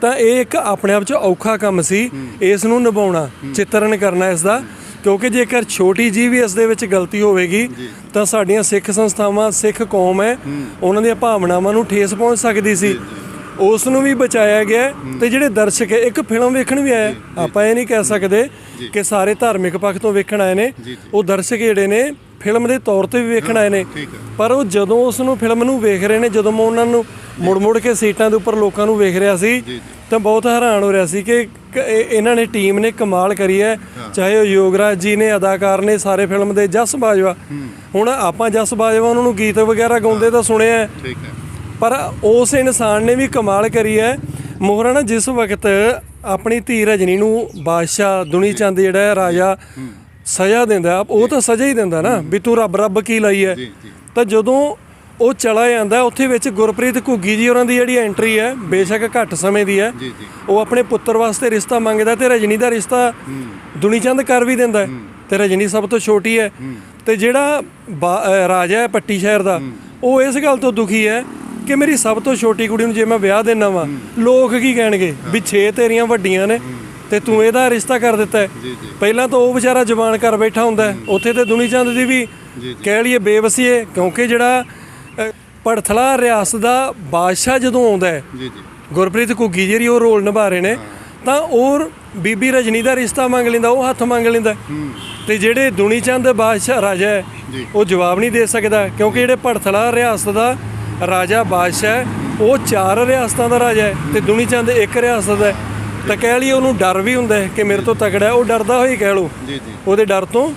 ਤਾਂ ਇਹ ਇੱਕ ਆਪਣੇ ਆਪ 'ਚ ਔਖਾ ਕੰਮ ਸੀ ਇਸ ਨੂੰ ਨਿਭਾਉਣਾ ਚਿੱਤਰਨ ਕਰਨਾ ਇਸ ਦਾ। ਕਿਉਂਕਿ ਜੇਕਰ ਛੋਟੀ ਜੀ ਵੀ ਇਸ ਦੇ ਵਿੱਚ ਗਲਤੀ ਹੋਵੇਗੀ ਤਾਂ ਸਾਡੀਆਂ ਸਿੱਖ ਸੰਸਥਾਵਾਂ ਸਿੱਖ ਕੌਮ ਹੈ ਉਹਨਾਂ ਦੀਆਂ ਭਾਵਨਾਵਾਂ ਨੂੰ ਠੇਸ ਪਹੁੰਚ ਸਕਦੀ ਸੀ। ਉਸ ਨੂੰ ਵੀ ਬਚਾਇਆ ਗਿਆ ਤੇ ਜਿਹੜੇ ਦਰਸ਼ਕ ਹੈ ਇੱਕ ਫਿਲਮ ਵੇਖਣ ਵੀ ਆਏ ਆਪਾਂ ਇਹ ਨਹੀਂ ਕਹਿ ਸਕਦੇ ਕਿ ਸਾਰੇ ਧਾਰਮਿਕ ਪੱਖ ਤੋਂ ਵੇਖਣ ਆਏ ਨੇ। ਉਹ ਦਰਸ਼ਕ ਜਿਹੜੇ ਨੇ ਫਿਲਮ ਦੇ ਤੌਰ ਤੇ ਵੀ ਵੇਖਣ ਆਏ ਨੇ। ਪਰ ਉਹ ਜਦੋਂ ਉਸ ਨੂੰ ਫਿਲਮ ਨੂੰ ਵੇਖ ਰਹੇ ਨੇ ਜਦੋਂ ਮੈਂ ਉਹਨਾਂ ਨੂੰ ਮੁੜ ਮੁੜ ਕੇ ਸੀਟਾਂ ਦੇ ਉੱਪਰ ਲੋਕਾਂ ਨੂੰ ਵੇਖ ਰਿਹਾ ਸੀ ਤਾਂ ਬਹੁਤ ਹੈਰਾਨ ਹੋ ਰਿਹਾ ਸੀ ਕਿ ਕ- ਇਹ- ਇਹਨਾਂ ਨੇ ਟੀਮ ਨੇ ਕਮਾਲ ਕਰੀ ਹੈ। ਚਾਹੇ ਉਹ ਯੋਗਰਾਜ ਜੀ ਨੇ ਅਦਾਕਾਰ ਨੇ ਸਾਰੇ ਫਿਲਮ ਦੇ ਜਸ ਬਾਜਵਾ। ਹੁਣ ਆਪਾਂ ਜਸ ਬਾਜਵਾ ਉਹਨਾਂ ਨੂੰ ਗੀਤ ਵਗੈਰਾ ਗਾਉਂਦੇ ਤਾਂ ਸੁਣਿਆ ਪਰ ਉਸ ਇਨਸਾਨ ਨੇ ਵੀ ਕਮਾਲ ਕਰੀ ਹੈ। ਮੋਹਰਾ ਨਾ ਜਿਸ ਵਕਤ ਆਪਣੀ ਧੀ ਰਜਨੀ ਨੂੰ ਬਾਦਸ਼ਾਹ ਦੁਨੀ ਚੰਦ ਜਿਹੜਾ ਹੈ ਰਾਜਾ ਸਜ਼ਾ ਦਿੰਦਾ ਉਹ ਤਾਂ ਸਜ਼ਾ ਹੀ ਦਿੰਦਾ ਨਾ ਵੀ ਤੂੰ ਰੱਬ ਰੱਬ ਕੀ ਲਾਈ ਹੈ। ਤਾਂ ਜਦੋਂ ਉਹ ਚਲਾ ਜਾਂਦਾ ਉੱਥੇ ਵਿੱਚ ਗੁਰਪ੍ਰੀਤ ਘੁੱਗੀ ਜੀ ਉਹਨਾਂ ਦੀ ਜਿਹੜੀ ਐਂਟਰੀ ਹੈ ਬੇਸ਼ੱਕ ਘੱਟ ਸਮੇਂ ਦੀ ਹੈ। ਉਹ ਆਪਣੇ ਪੁੱਤਰ ਵਾਸਤੇ ਰਿਸ਼ਤਾ ਮੰਗਦਾ ਤੇ ਰਜਨੀ ਦਾ ਰਿਸ਼ਤਾ ਦੁਨੀਚੰਦ ਕਰ ਵੀ ਦਿੰਦਾ। ਤੇ ਰਜਨੀ ਸਭ ਤੋਂ ਛੋਟੀ ਹੈ। ਤੇ ਜਿਹੜਾ ਰਾਜਾ ਹੈ ਪੱਟੀ ਸ਼ਹਿਰ ਦਾ ਉਹ ਇਸ ਗੱਲ ਤੋਂ ਦੁਖੀ ਹੈ ਕਿ ਮੇਰੀ ਸਭ ਤੋਂ ਛੋਟੀ ਕੁੜੀ ਨੂੰ ਜੇ ਮੈਂ ਵਿਆਹ ਦੇਣਾ ਵਾ ਲੋਕ ਕੀ ਕਹਿਣਗੇ ਵੀ ਛੇ ਤੇਰੀਆਂ ਵੱਡੀਆਂ ਨੇ। ਤੇ ਤੂੰ ਇਹਦਾ ਰਿਸ਼ਤਾ ਕਰ ਦਿੱਤਾ ਹੈ। ਜੀ ਜੀ ਪਹਿਲਾਂ ਤਾਂ ਉਹ ਵਿਚਾਰਾ ਜ਼ਬਾਨ ਕਰ ਬੈਠਾ ਹੁੰਦਾ ਹੈ। ਉੱਥੇ ਤੇ ਦੁਨੀਚੰਦ ਦੀ ਵੀ ਜੀ। ਕਹਿ ਲਈਏ ਬੇਵਸੀ ਹੈ ਕਿਉਂਕਿ ਜਿਹੜਾ ਅਹ, ਭੜਥਲਾ ਰਿਆਸਤ ਦਾ ਬਾਦਸ਼ਾਹ ਜਦੋਂ ਆਉਂਦਾ ਹੈ ਜੀ ਜੀ ਗੁਰਪ੍ਰੀਤ ਘੁੱਗੀ ਜਿਹੜੀ ਉਹ ਰੋਲ ਨਿਭਾ ਰਹੇ ਨੇ ਤਾਂ ਉਹ ਬੀਬੀ ਰਜਨੀ ਦਾ ਰਿਸ਼ਤਾ ਮੰਗ ਲੈਂਦਾ ਉਹ ਹੱਥ ਮੰਗ ਲੈਂਦਾ ਤੇ ਜਿਹੜੇ ਦੁਨੀਚੰਦ ਬਾਦਸ਼ਾਹ ਰਾਜਾ ਹੈ ਜੀ। ਉਹ ਜਵਾਬ ਨਹੀਂ ਦੇ ਸਕਦਾ ਕਿਉਂਕਿ ਜਿਹੜੇ ਭੜਥਲਾ ਰਿਆਸਤ ਦਾ ਰਾਜਾ ਬਾਦਸ਼ਾਹ ਹੈ ਉਹ ਚਾਰ ਰਿਆਸਤਾਂ ਦਾ ਰਾਜਾ ਹੈ ਤੇ ਦੁਨੀਚੰਦ ਇੱਕ ਰਿਆਸਤ ਦਾ ਹੈ ਤਾਂ ਕਹਿ ਲਈਏ ਉਹਨੂੰ ਡਰ ਵੀ ਹੁੰਦਾ ਹੈ ਕਿ ਮੇਰੇ ਤੋਂ ਤਕੜਾ ਹੈ ਉਹ ਡਰਦਾ ਹੋਈ ਕਹਿ ਲਓ। ਜੀ ਜੀ। ਉਹਦੇ ਡਰ ਤੋਂ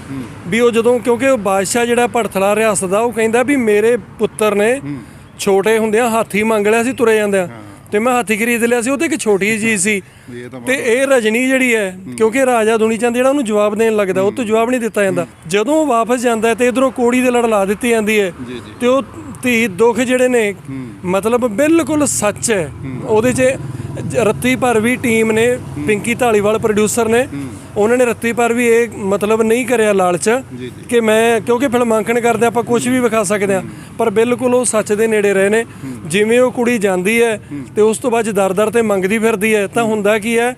ਵੀ ਉਹ ਜਦੋਂ ਕਿਉਂਕਿ ਉਹ ਬਾਦਸ਼ਾਹ ਜਿਹੜਾ ਭੜਥਲਾ ਰਿਆਸਤ ਦਾ ਉਹ ਕਹਿੰਦਾ ਵੀ ਮੇਰੇ ਪੁੱਤਰ ਨੇ ਛੋਟੇ ਹੁੰਦਿਆਂ ਹਾਥੀ ਮੰਗ ਲਿਆ ਸੀ ਤੁਰੇ ਜਾਂਦਿਆਂ। ਤੇ ਮੈਂ ਹਾਥੀ ਖਰੀਦ ਲਿਆ ਸੀ ਉਹ ਤੇ ਇੱਕ ਛੋਟੀ ਚੀਜ਼ ਸੀ। ਤਾਂ ਇਹ ਰਜਨੀ ਜਿਹੜੀ ਹੈ ਕਿਉਂਕਿ ਰਾਜਾ ਦੁਨੀਚੰਦ ਜਿਹੜਾ ਉਹਨੂੰ ਜਵਾਬ ਦੇਣ ਲੱਗਦਾ ਉਹ ਤੋਂ ਜਵਾਬ ਨਹੀਂ ਦਿੱਤਾ ਜਾਂਦਾ। ਜਦੋਂ ਉਹ ਵਾਪਸ ਜਾਂਦਾ ਤੇ ਇਧਰੋਂ ਕੋੜੀ ਦੇ ਲੜ ਲਾ ਦਿੱਤੀ ਜਾਂਦੀ ਹੈ। ਜੀ ਜੀ। ਤੇ ਉਹ ਧੀ ਦੁੱਖ ਜਿਹੜੇ ਨੇ ਮਤਲਬ ਬਿਲਕੁਲ ਸੱਚ ਹੈ। ਉਹਦੇ 'ਚ ਜ- ਰੱਤੀ ਭਰ ਵੀ ਟੀਮ ਨੇ ਪਿੰਕੀ ਢਾਲੀਵਾਲ ਪ੍ਰੋਡਿਊਸਰ ਨੇ ਉਹਨਾਂ ਨੇ ਰੱਤੀ ਭਰ ਵੀ ਇਹ ਮਤਲਬ ਨਹੀਂ ਕਰਿਆ ਲਾਲਚ। ਕਿ ਮੈਂ ਕਿਉਂਕਿ ਫਿਲਮਾਂਕਣ ਕਰਦੇ ਆਪਾਂ ਕੁਝ ਵੀ ਵਿਖਾ ਸਕਦੇ ਆ ਪਰ ਬਿਲਕੁਲ ਉਹ ਸੱਚ ਦੇ ਨੇੜੇ ਰਹੇ ਨੇ। ਜਿਵੇਂ ਉਹ ਕੁੜੀ ਜਾਂਦੀ ਹੈ ਤੇ ਉਸ ਤੋਂ ਬਾਅਦ ਦਰ-ਦਰ ਤੇ ਮੰਗਦੀ ਫਿਰਦੀ ਹੈ ਤਾਂ ਹੁੰਦਾ ਕੀ ਹੈ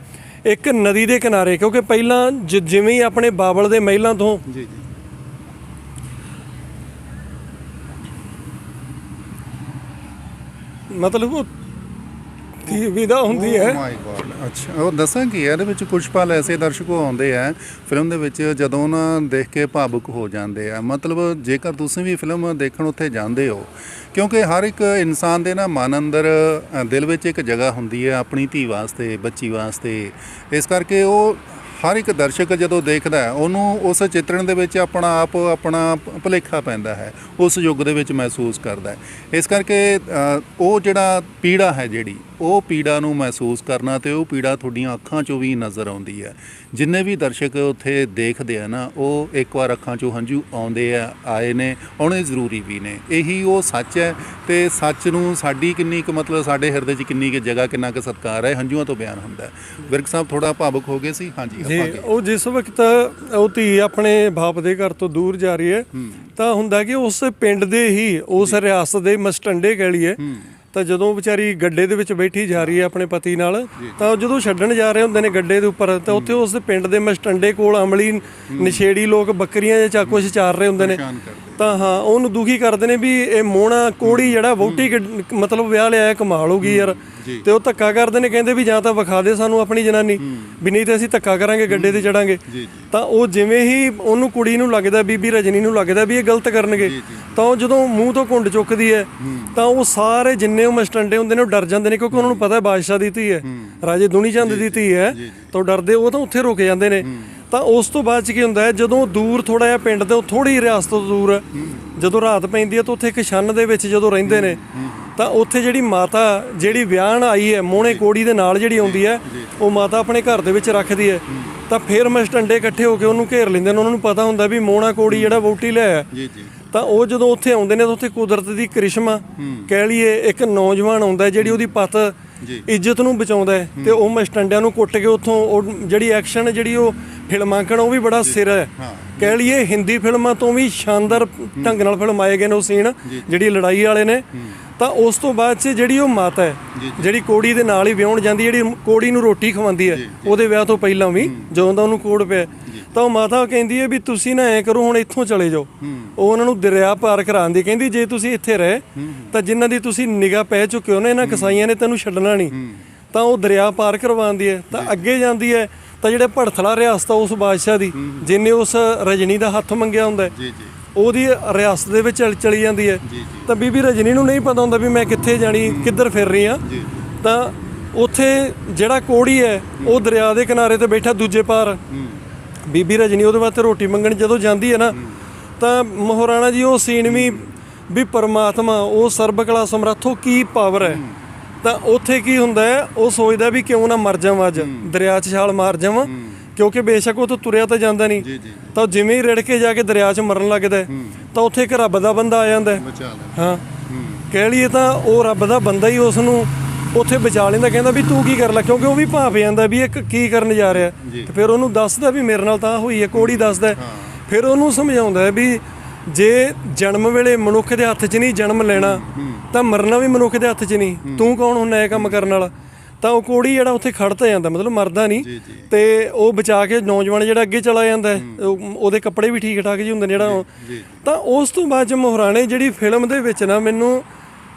ਇੱਕ ਨਦੀ ਦੇ ਕਿਨਾਰੇ ਕਿਉਂਕਿ ਪਹਿਲਾਂ ਜ- ਜਿਵੇਂ ਹੀ ਆਪਣੇ ਬਾਬਲ ਦੇ ਮਹਿਲਾਂ ਤੋਂ ਜੀ ਜੀ। ਮਤਲਬ ਉਹ ਕੀ ਵਿਦਾ ਹੁੰਦੀ ਹੈ? Oh ਮਾਈ ਗॉड ਅੱਛਾ, ਉਹ ਦੱਸਾਂ ਕਿ ਇਹਦੇ ਵਿੱਚ ਕੁਝ ਪਲ ਐਸੇ ਦਰਸ਼ਕ ਆਉਂਦੇ ਆ, ਫਿਲਮ ਦੇ ਵਿੱਚ ਜਦੋਂ ਉਹਨਾਂ ਦੇਖ ਕੇ ਭਾਵੁਕ ਹੋ ਜਾਂਦੇ ਆ। ਮਤਲਬ ਜੇਕਰ ਤੁਸੀਂ ਵੀ ਫਿਲਮ ਦੇਖਣ ਉੱਥੇ ਜਾਂਦੇ ਹੋ, ਕਿਉਂਕਿ ਹਰ ਇੱਕ ਇਨਸਾਨ ਦੇ ਨਾ ਮਨ ਅੰਦਰ ਦਿਲ ਵਿੱਚ ਇੱਕ ਜਗ੍ਹਾ ਹੁੰਦੀ ਹੈ ਆਪਣੀ ਧੀ ਵਾਸਤੇ, ਬੱਚੀ ਵਾਸਤੇ। ਇਸ ਕਰਕੇ ਉਹ ਹਰ ਇੱਕ ਦਰਸ਼ਕ ਜਦੋਂ ਦੇਖਦਾ ਹੈ, ਉਹਨੂੰ ਉਸ ਚਿੱਤਰਣ ਦੇ ਵਿੱਚ ਆਪਣਾ ਆਪ ਆਪਣਾ ਭ- ਭੁਲੇਖਾ ਪੈਂਦਾ ਹੈ, ਉਸ ਯੁੱਗ ਦੇ ਵਿੱਚ ਮਹਿਸੂਸ ਕਰਦਾ ਹੈ। ਇਸ ਕਰਕੇ ਉਹ ਜਿਹੜਾ ਪੀੜਾ ਹੈ ਜਿਹੜੀ, ਉਹ ਪੀੜਾ ਨੂੰ ਮਹਿਸੂਸ ਕਰਨਾ ਤੇ ਉਹ ਪੀੜਾ ਤੁਹਾਡੀਆਂ ਅੱਖਾਂ 'ਚੋਂ ਵੀ ਨਜ਼ਰ ਆਉਂਦੀ ਹੈ। ਜਿੰਨੇ ਵੀ ਦਰਸ਼ਕ ਉੱਥੇ ਦੇਖਦੇ ਆ ਨਾ, ਉਹ ਇੱਕ ਵਾਰ ਅੱਖਾਂ 'ਚੋਂ ਹੰਝੂ ਆਉਂਦੇ ਆ, ਆਏ ਨੇ, ਆਉਣੇ ਜ਼ਰੂਰੀ ਵੀ ਨੇ। ਇਹੀ ਉਹ ਸੱਚ ਹੈ ਤੇ ਸੱਚ ਨੂੰ ਸਾਡੀ ਕਿੰਨੀ ਕੁ ਮਤਲਬ ਸਾਡੇ ਹਿਰਦੇ 'ਚ ਕਿੰਨੀ ਕੁ ਜਗ੍ਹਾ ਕਿੰਨਾ ਕੁ ਸਤਿਕਾਰ ਹੈ, ਹੰਝੂਆਂ ਤੋਂ ਬਿਆਨ ਹੁੰਦਾ ਵਿਰਕ ਸਾਹਿਬ ਥੋੜਾ ਭਾਵਕ ਹੋ ਗਏ ਸੀ? ਹਾਂਜੀ। ਜੀ। ਉਹ ਜਿਸ ਵਕਤ ਉਹ ਧੀ ਆਪਣੇ ਬਾਪ ਦੇ ਘਰ ਤੋਂ ਦੂਰ ਜਾ ਰਹੀ ਹੈ ਤਾਂ ਹੁੰਦਾ ਕਿ ਉਸ ਪਿੰਡ ਦੇ ਹੀ ਉਸ ਰਿਆਸਤ ਦੇ ਮਸਟੰਡੇ ਕਹਿ ਲਈਏ ਤਾਂ ਜਦੋਂ ਵਿਚਾਰੀ ਗੱਡੇ ਦੇ ਵਿੱਚ ਬੈਠੀ ਜਾ ਰਹੀ ਹੈ ਆਪਣੇ ਪਤੀ ਨਾਲ ਤਾਂ ਜਦੋਂ ਛੱਡਣ ਜਾ ਰਹੇ ਹੁੰਦੇ ਨੇ ਗੱਡੇ ਦੇ ਉੱਪਰ ਤਾਂ ਉੱਥੇ ਉਸ ਪਿੰਡ ਦੇ ਮਸਟੰਡੇ ਕੋਲ ਅਮਲੀ ਨਸ਼ੇੜੀ ਲੋਕ ਬੱਕਰੀਆਂ ਜਾਂ ਚਾਕੂ ਚਾਰ ਰਹੇ ਹੁੰਦੇ ਨੇ ਤਾਂ ਹਾਂ ਉਹਨੂੰ ਦੁਖੀ ਕਰਦੇ ਨੇ ਵੀ ਇਹ ਮੋਣਾ ਕੋੜੀ ਜਿਹੜਾ ਵੋਟੀ ਮਤਲਬ ਵਿਆਹ ਲਿਆ ਕਮਾਲ ਹੋ ਗਈ ਯਾਰ। ਤੇ ਉਹ ਧੱਕਾ ਕਰਦੇ ਨੇ ਕਹਿੰਦੇ ਵੀ ਜਾਂ ਤਾਂ ਵਿਖਾ ਦੇ ਸਾਨੂੰ ਆਪਣੀ ਜਨਾਨੀ ਵੀ ਨਹੀਂ ਤੇ ਅਸੀਂ ਧੱਕਾ ਕਰਾਂਗੇ ਗੱਡੇ ਤੇ ਚੜਾਂਗੇ। ਤਾਂ ਉਹ ਜਿਵੇਂ ਹੀ ਉਹਨੂੰ ਕੁੜੀ ਨੂੰ ਲੱਗਦਾ ਬੀਬੀ ਰਜਨੀ ਨੂੰ ਲੱਗਦਾ ਵੀ ਇਹ ਗਲਤ ਕਰਨਗੇ ਤਾਂ ਉਹ ਜਦੋਂ ਮੂੰਹ ਤੋਂ ਘੁੰਡ ਚੁੱਕਦੀ ਹੈ ਤਾਂ ਉਹ ਸਾਰੇ ਜਿੰਨੇ ਉਹ ਮਸਟੰਡੇ ਹੁੰਦੇ ਨੇ ਉਹ ਡਰ ਜਾਂਦੇ ਨੇ ਕਿਉਂਕਿ ਉਹਨਾਂ ਨੂੰ ਪਤਾ ਹੈ ਬਾਦਸ਼ਾਹ ਦੀ ਧੀ ਹੈ। ਰਾਜੇ ਦੁਨੀ ਚੰਦ ਦੀ ਧੀ ਹੈ ਤਾਂ ਡਰਦੇ ਉਹ ਤਾਂ ਉੱਥੇ ਰੁਕ ਜਾਂਦੇ ਨੇ। ਤਾਂ ਉਸ ਤੋਂ ਬਾਅਦ ਚ ਕੀ ਹੁੰਦਾ ਹੈ ਜਦੋਂ ਦੂਰ ਥੋੜਾ ਜਿਹਾ ਪਿੰਡ ਤੋਂ ਥੋੜੀ ਰਿਆਸਤ ਤੋਂ ਦੂਰ ਜਦੋਂ ਰਾਤ ਪੈਂਦੀ ਹੈ ਤਾਂ ਉੱਥੇ ਇੱਕ ਛੰਨ ਦੇ ਵਿੱਚ ਜਦੋਂ ਰਹਿੰਦੇ ਨੇ ਤਾਂ ਉੱਥੇ ਜਿਹੜੀ ਮਾਤਾ ਜਿਹੜੀ ਵਿਆਹਣ ਆਈ ਹੈ ਮੋਹਣੇ ਕੋੜੀ ਦੇ ਨਾਲ ਜਿਹੜੀ ਆਉਂਦੀ ਹੈ ਉਹ ਮਾਤਾ ਆਪਣੇ ਘਰ ਦੇ ਵਿੱਚ ਰੱਖਦੀ ਹੈ। ਤਾਂ ਫਿਰ ਮਸਟੰਡੇ ਇਕੱਠੇ ਹੋ ਕੇ ਉਹਨੂੰ ਘੇਰ ਲੈਂਦੇ ਨੇ ਉਹਨਾਂ ਨੂੰ ਪਤਾ ਹੁੰਦਾ ਵੀ ਮੋਹਣਾ ਕੋੜੀ ਜਿਹੜਾ ਵੋਟੀ ਲਿਆ ਜੀ ਜੀ। ਤਾਂ ਉਹ ਜਦੋਂ ਉੱਥੇ ਆਉਂਦੇ ਨੇ ਤਾਂ ਉੱਥੇ ਕੁਦਰਤ ਦੀ ਕ੍ਰਿਸ਼ਮਾ ਕਹਿ ਲਈਏ ਇੱਕ ਨੌਜਵਾਨ ਆਉਂਦਾ ਜਿਹੜੀ ਉਹਦੀ ਪਤ। ਇੱਜ਼ਤ ਨੂੰ ਬਚਾਉਂਦਾ ਤੇ ਉਹ ਮਸਟੰਡਿਆਂ ਨੂੰ ਕੁੱਟ ਕੇ ਉੱਥੋਂ ਉਹ ਜਿਹੜੀ ਐਕਸ਼ਨ ਜਿਹੜੀ ਉਹ ਫਿਲਮਾਂਕਣ ਉਹ ਵੀ ਬੜਾ ਸਿਰ ਹੈ। ਹਾਂ। ਕਹਿ ਲਈਏ ਹਿੰਦੀ ਫਿਲਮਾਂ ਤੋਂ ਵੀ ਸ਼ਾਨਦਾਰ ਢੰਗ ਨਾਲ ਫਿਲਮਾਏ ਗਏ ਨੇ ਉਹ ਸੀਨ ਜਿਹੜੀ ਲੜਾਈ ਵਾਲੇ ਨੇ। ਤਾਂ ਉਸ ਤੋਂ ਬਾਅਦ 'ਚ ਜਿਹੜੀ ਉਹ ਮਾਤਾ ਹੈ ਜਿਹੜੀ ਕੋੜੀ ਦੇ ਨਾਲ ਹੀ ਵਿਆਹਣ ਜਾਂਦੀ ਜਿਹੜੀ ਕੋੜੀ ਨੂੰ ਰੋਟੀ ਖਵਾਉਂਦੀ ਹੈ ਉਹਦੇ ਵਿਆਹ ਤੋਂ ਪਹਿਲਾਂ ਵੀ ਜਦੋਂ ਦਾ ਉਹਨੂੰ ਕੋੜ ਪਿਆ। ਤਾਂ ਉਹ ਮਾਤਾ ਕਹਿੰਦੀ ਹੈ ਵੀ ਤੁਸੀਂ ਨਾ ਐ ਕਰੋ ਹੁਣ ਇੱਥੋਂ ਚਲੇ ਜਾਓ। ਉਹ ਉਹਨਾਂ ਨੂੰ ਦਰਿਆ ਪਾਰ ਕਰਾਉਂਦੀ ਕਹਿੰਦੀ ਜੇ ਤੁਸੀਂ ਇੱਥੇ ਰਹੇ ਤਾਂ ਜਿਨ੍ਹਾਂ ਦੀ ਤੁਸੀਂ ਨਿਗਾਹ ਪੈ ਚੁੱਕੇ ਹੋ ਨਾ ਇਹਨਾਂ ਕਸਾਈਆਂ ਨੇ ਤੈਨੂੰ ਛੱਡਣਾ ਨਹੀਂ। ਤਾਂ ਉਹ ਦਰਿਆ ਪਾਰ ਕਰਵਾਉਂਦੀ ਹੈ ਤਾਂ ਅੱਗੇ ਜਾਂਦੀ ਹੈ ਤਾਂ ਜਿਹੜੇ ਭੜਥਲਾ ਰਿਆਸਤ ਉਸ ਬਾਦਸ਼ਾਹ ਦੀ ਜਿਨੇ ਉਸ ਰਜਨੀ ਦਾ ਹੱਥ ਮੰਗਿਆ ਹੁੰਦਾ ਜੀ ਜੀ। ਉਹਦੀ ਰਿਆਸਤ ਦੇ ਵਿੱਚ ਚਲ- ਚਲੀ ਜਾਂਦੀ ਹੈ। ਤਾਂ ਬੀਬੀ ਰਜਨੀ ਨੂੰ ਨਹੀਂ ਪਤਾ ਹੁੰਦਾ ਵੀ ਮੈਂ ਕਿੱਥੇ ਜਾਣੀ ਕਿੱਧਰ ਫਿਰ ਰਹੀ ਆ। ਤਾਂ ਉੱਥੇ ਜਿਹੜਾ ਕੋੜੀ ਹੈ ਉਹ ਦਰਿਆ ਦੇ ਕਿਨਾਰੇ ਤੇ ਬੈਠਾ ਦੂਜੇ ਪਾਰ। ਬੀਬੀ ਰਜਨੀ ਉਹਦੇ ਵਾਸਤੇ ਰੋਟੀ ਮੰਗਣ ਜਦੋਂ ਜਾਂਦੀ ਹੈ ਨਾ ਤਾਂ ਮਹਾਰਾਣਾ ਜੀ ਉਹ ਸੀਨ ਵੀ ਵੀ ਪਰਮਾਤਮਾ ਉਹ ਸਰਬਕਲਾ ਸਮਰੱਥੋ ਕੀ ਪਾਵਰ ਹੈ। ਤਾਂ ਉੱਥੇ ਕੀ ਹੁੰਦਾ ਹੈ ਉਹ ਸੋਚਦਾ ਵੀ ਕਿਉਂ ਨਾ ਮਰ ਜਾਵਾਂ ਅੱਜ ਦਰਿਆ 'ਚ ਛਾਲ ਮਾਰ ਜਾਵਾਂ ਕਿਉਂਕਿ ਬੇਸ਼ੱਕ ਉਹ ਤੋਂ ਤੁਰਿਆ ਤਾਂ ਜਾਂਦਾ ਨਹੀਂ। ਤਾਂ ਜਿਵੇਂ ਹੀ ਰਿੜ ਕੇ ਜਾ ਕੇ ਦਰਿਆ 'ਚ ਮਰਨ ਲੱਗਦਾ ਤਾਂ ਉੱਥੇ ਇੱਕ ਰੱਬ ਦਾ ਬੰਦਾ ਆ ਜਾਂਦਾ ਹੈ। ਕਹਿ ਲਈਏ ਤਾਂ ਉਹ ਰੱਬ ਦਾ ਬੰਦਾ ਹੀ ਉਸ ਨੂੰ ਉੱਥੇ ਬਚਾ ਲੈਂਦਾ ਕਹਿੰਦਾ ਵੀ ਤੂੰ ਕੀ ਕਰ ਲੈ ਕਿਉਂਕਿ ਉਹ ਵੀ ਭਾਪ ਜਾਂਦਾ ਵੀ ਇਹ ਕ- ਕਰਨ ਜਾ ਰਿਹਾ। ਤੇ ਫਿਰ ਉਹਨੂੰ ਦੱਸਦਾ ਵੀ ਮੇਰੇ ਨਾਲ ਤਾਂ ਹੋਈ ਹੈ ਕੋੜੀ ਦੱਸਦਾ। ਫਿਰ ਉਹਨੂੰ ਸਮਝਾਉਂਦਾ ਵੀ ਜੇ ਜਨਮ ਵੇਲੇ ਮਨੁੱਖ ਦੇ ਹੱਥ 'ਚ ਨਹੀਂ ਜਨਮ ਲੈਣਾ ਤਾਂ ਮਰਨਾ ਵੀ ਮਨੁੱਖ ਦੇ ਹੱਥ 'ਚ ਨਹੀਂ। ਤੂੰ ਕੌਣ ਹੁੰਦਾ ਇਹ ਕੰਮ ਕਰਨ ਵਾਲਾ? ਤਾਂ ਉਹ ਕੋੜੀ ਜਿਹੜਾ ਉੱਥੇ ਖੜਤਾ ਜਾਂਦਾ ਮਤਲਬ ਮਰਦਾ ਨਹੀਂ। ਜੀ, ਜੀ। ਤੇ ਉਹ ਬਚਾ ਕੇ ਨੌਜਵਾਨ ਜਿਹੜਾ ਅੱਗੇ ਚਲਾ ਜਾਂਦਾ ਉਹਦੇ ਕੱਪੜੇ ਵੀ ਠੀਕ ਠਾਕ ਜੀ ਹੁੰਦੇ ਨੇ ਜਿਹੜਾ ਜੀ। ਤਾਂ ਉਸ ਤੋਂ ਬਾਅਦ ਚ ਮਹਾਰਾਣੇ ਜਿਹੜੀ ਫਿਲਮ ਦੇ ਵਿੱਚ ਨਾ ਮੈਨੂੰ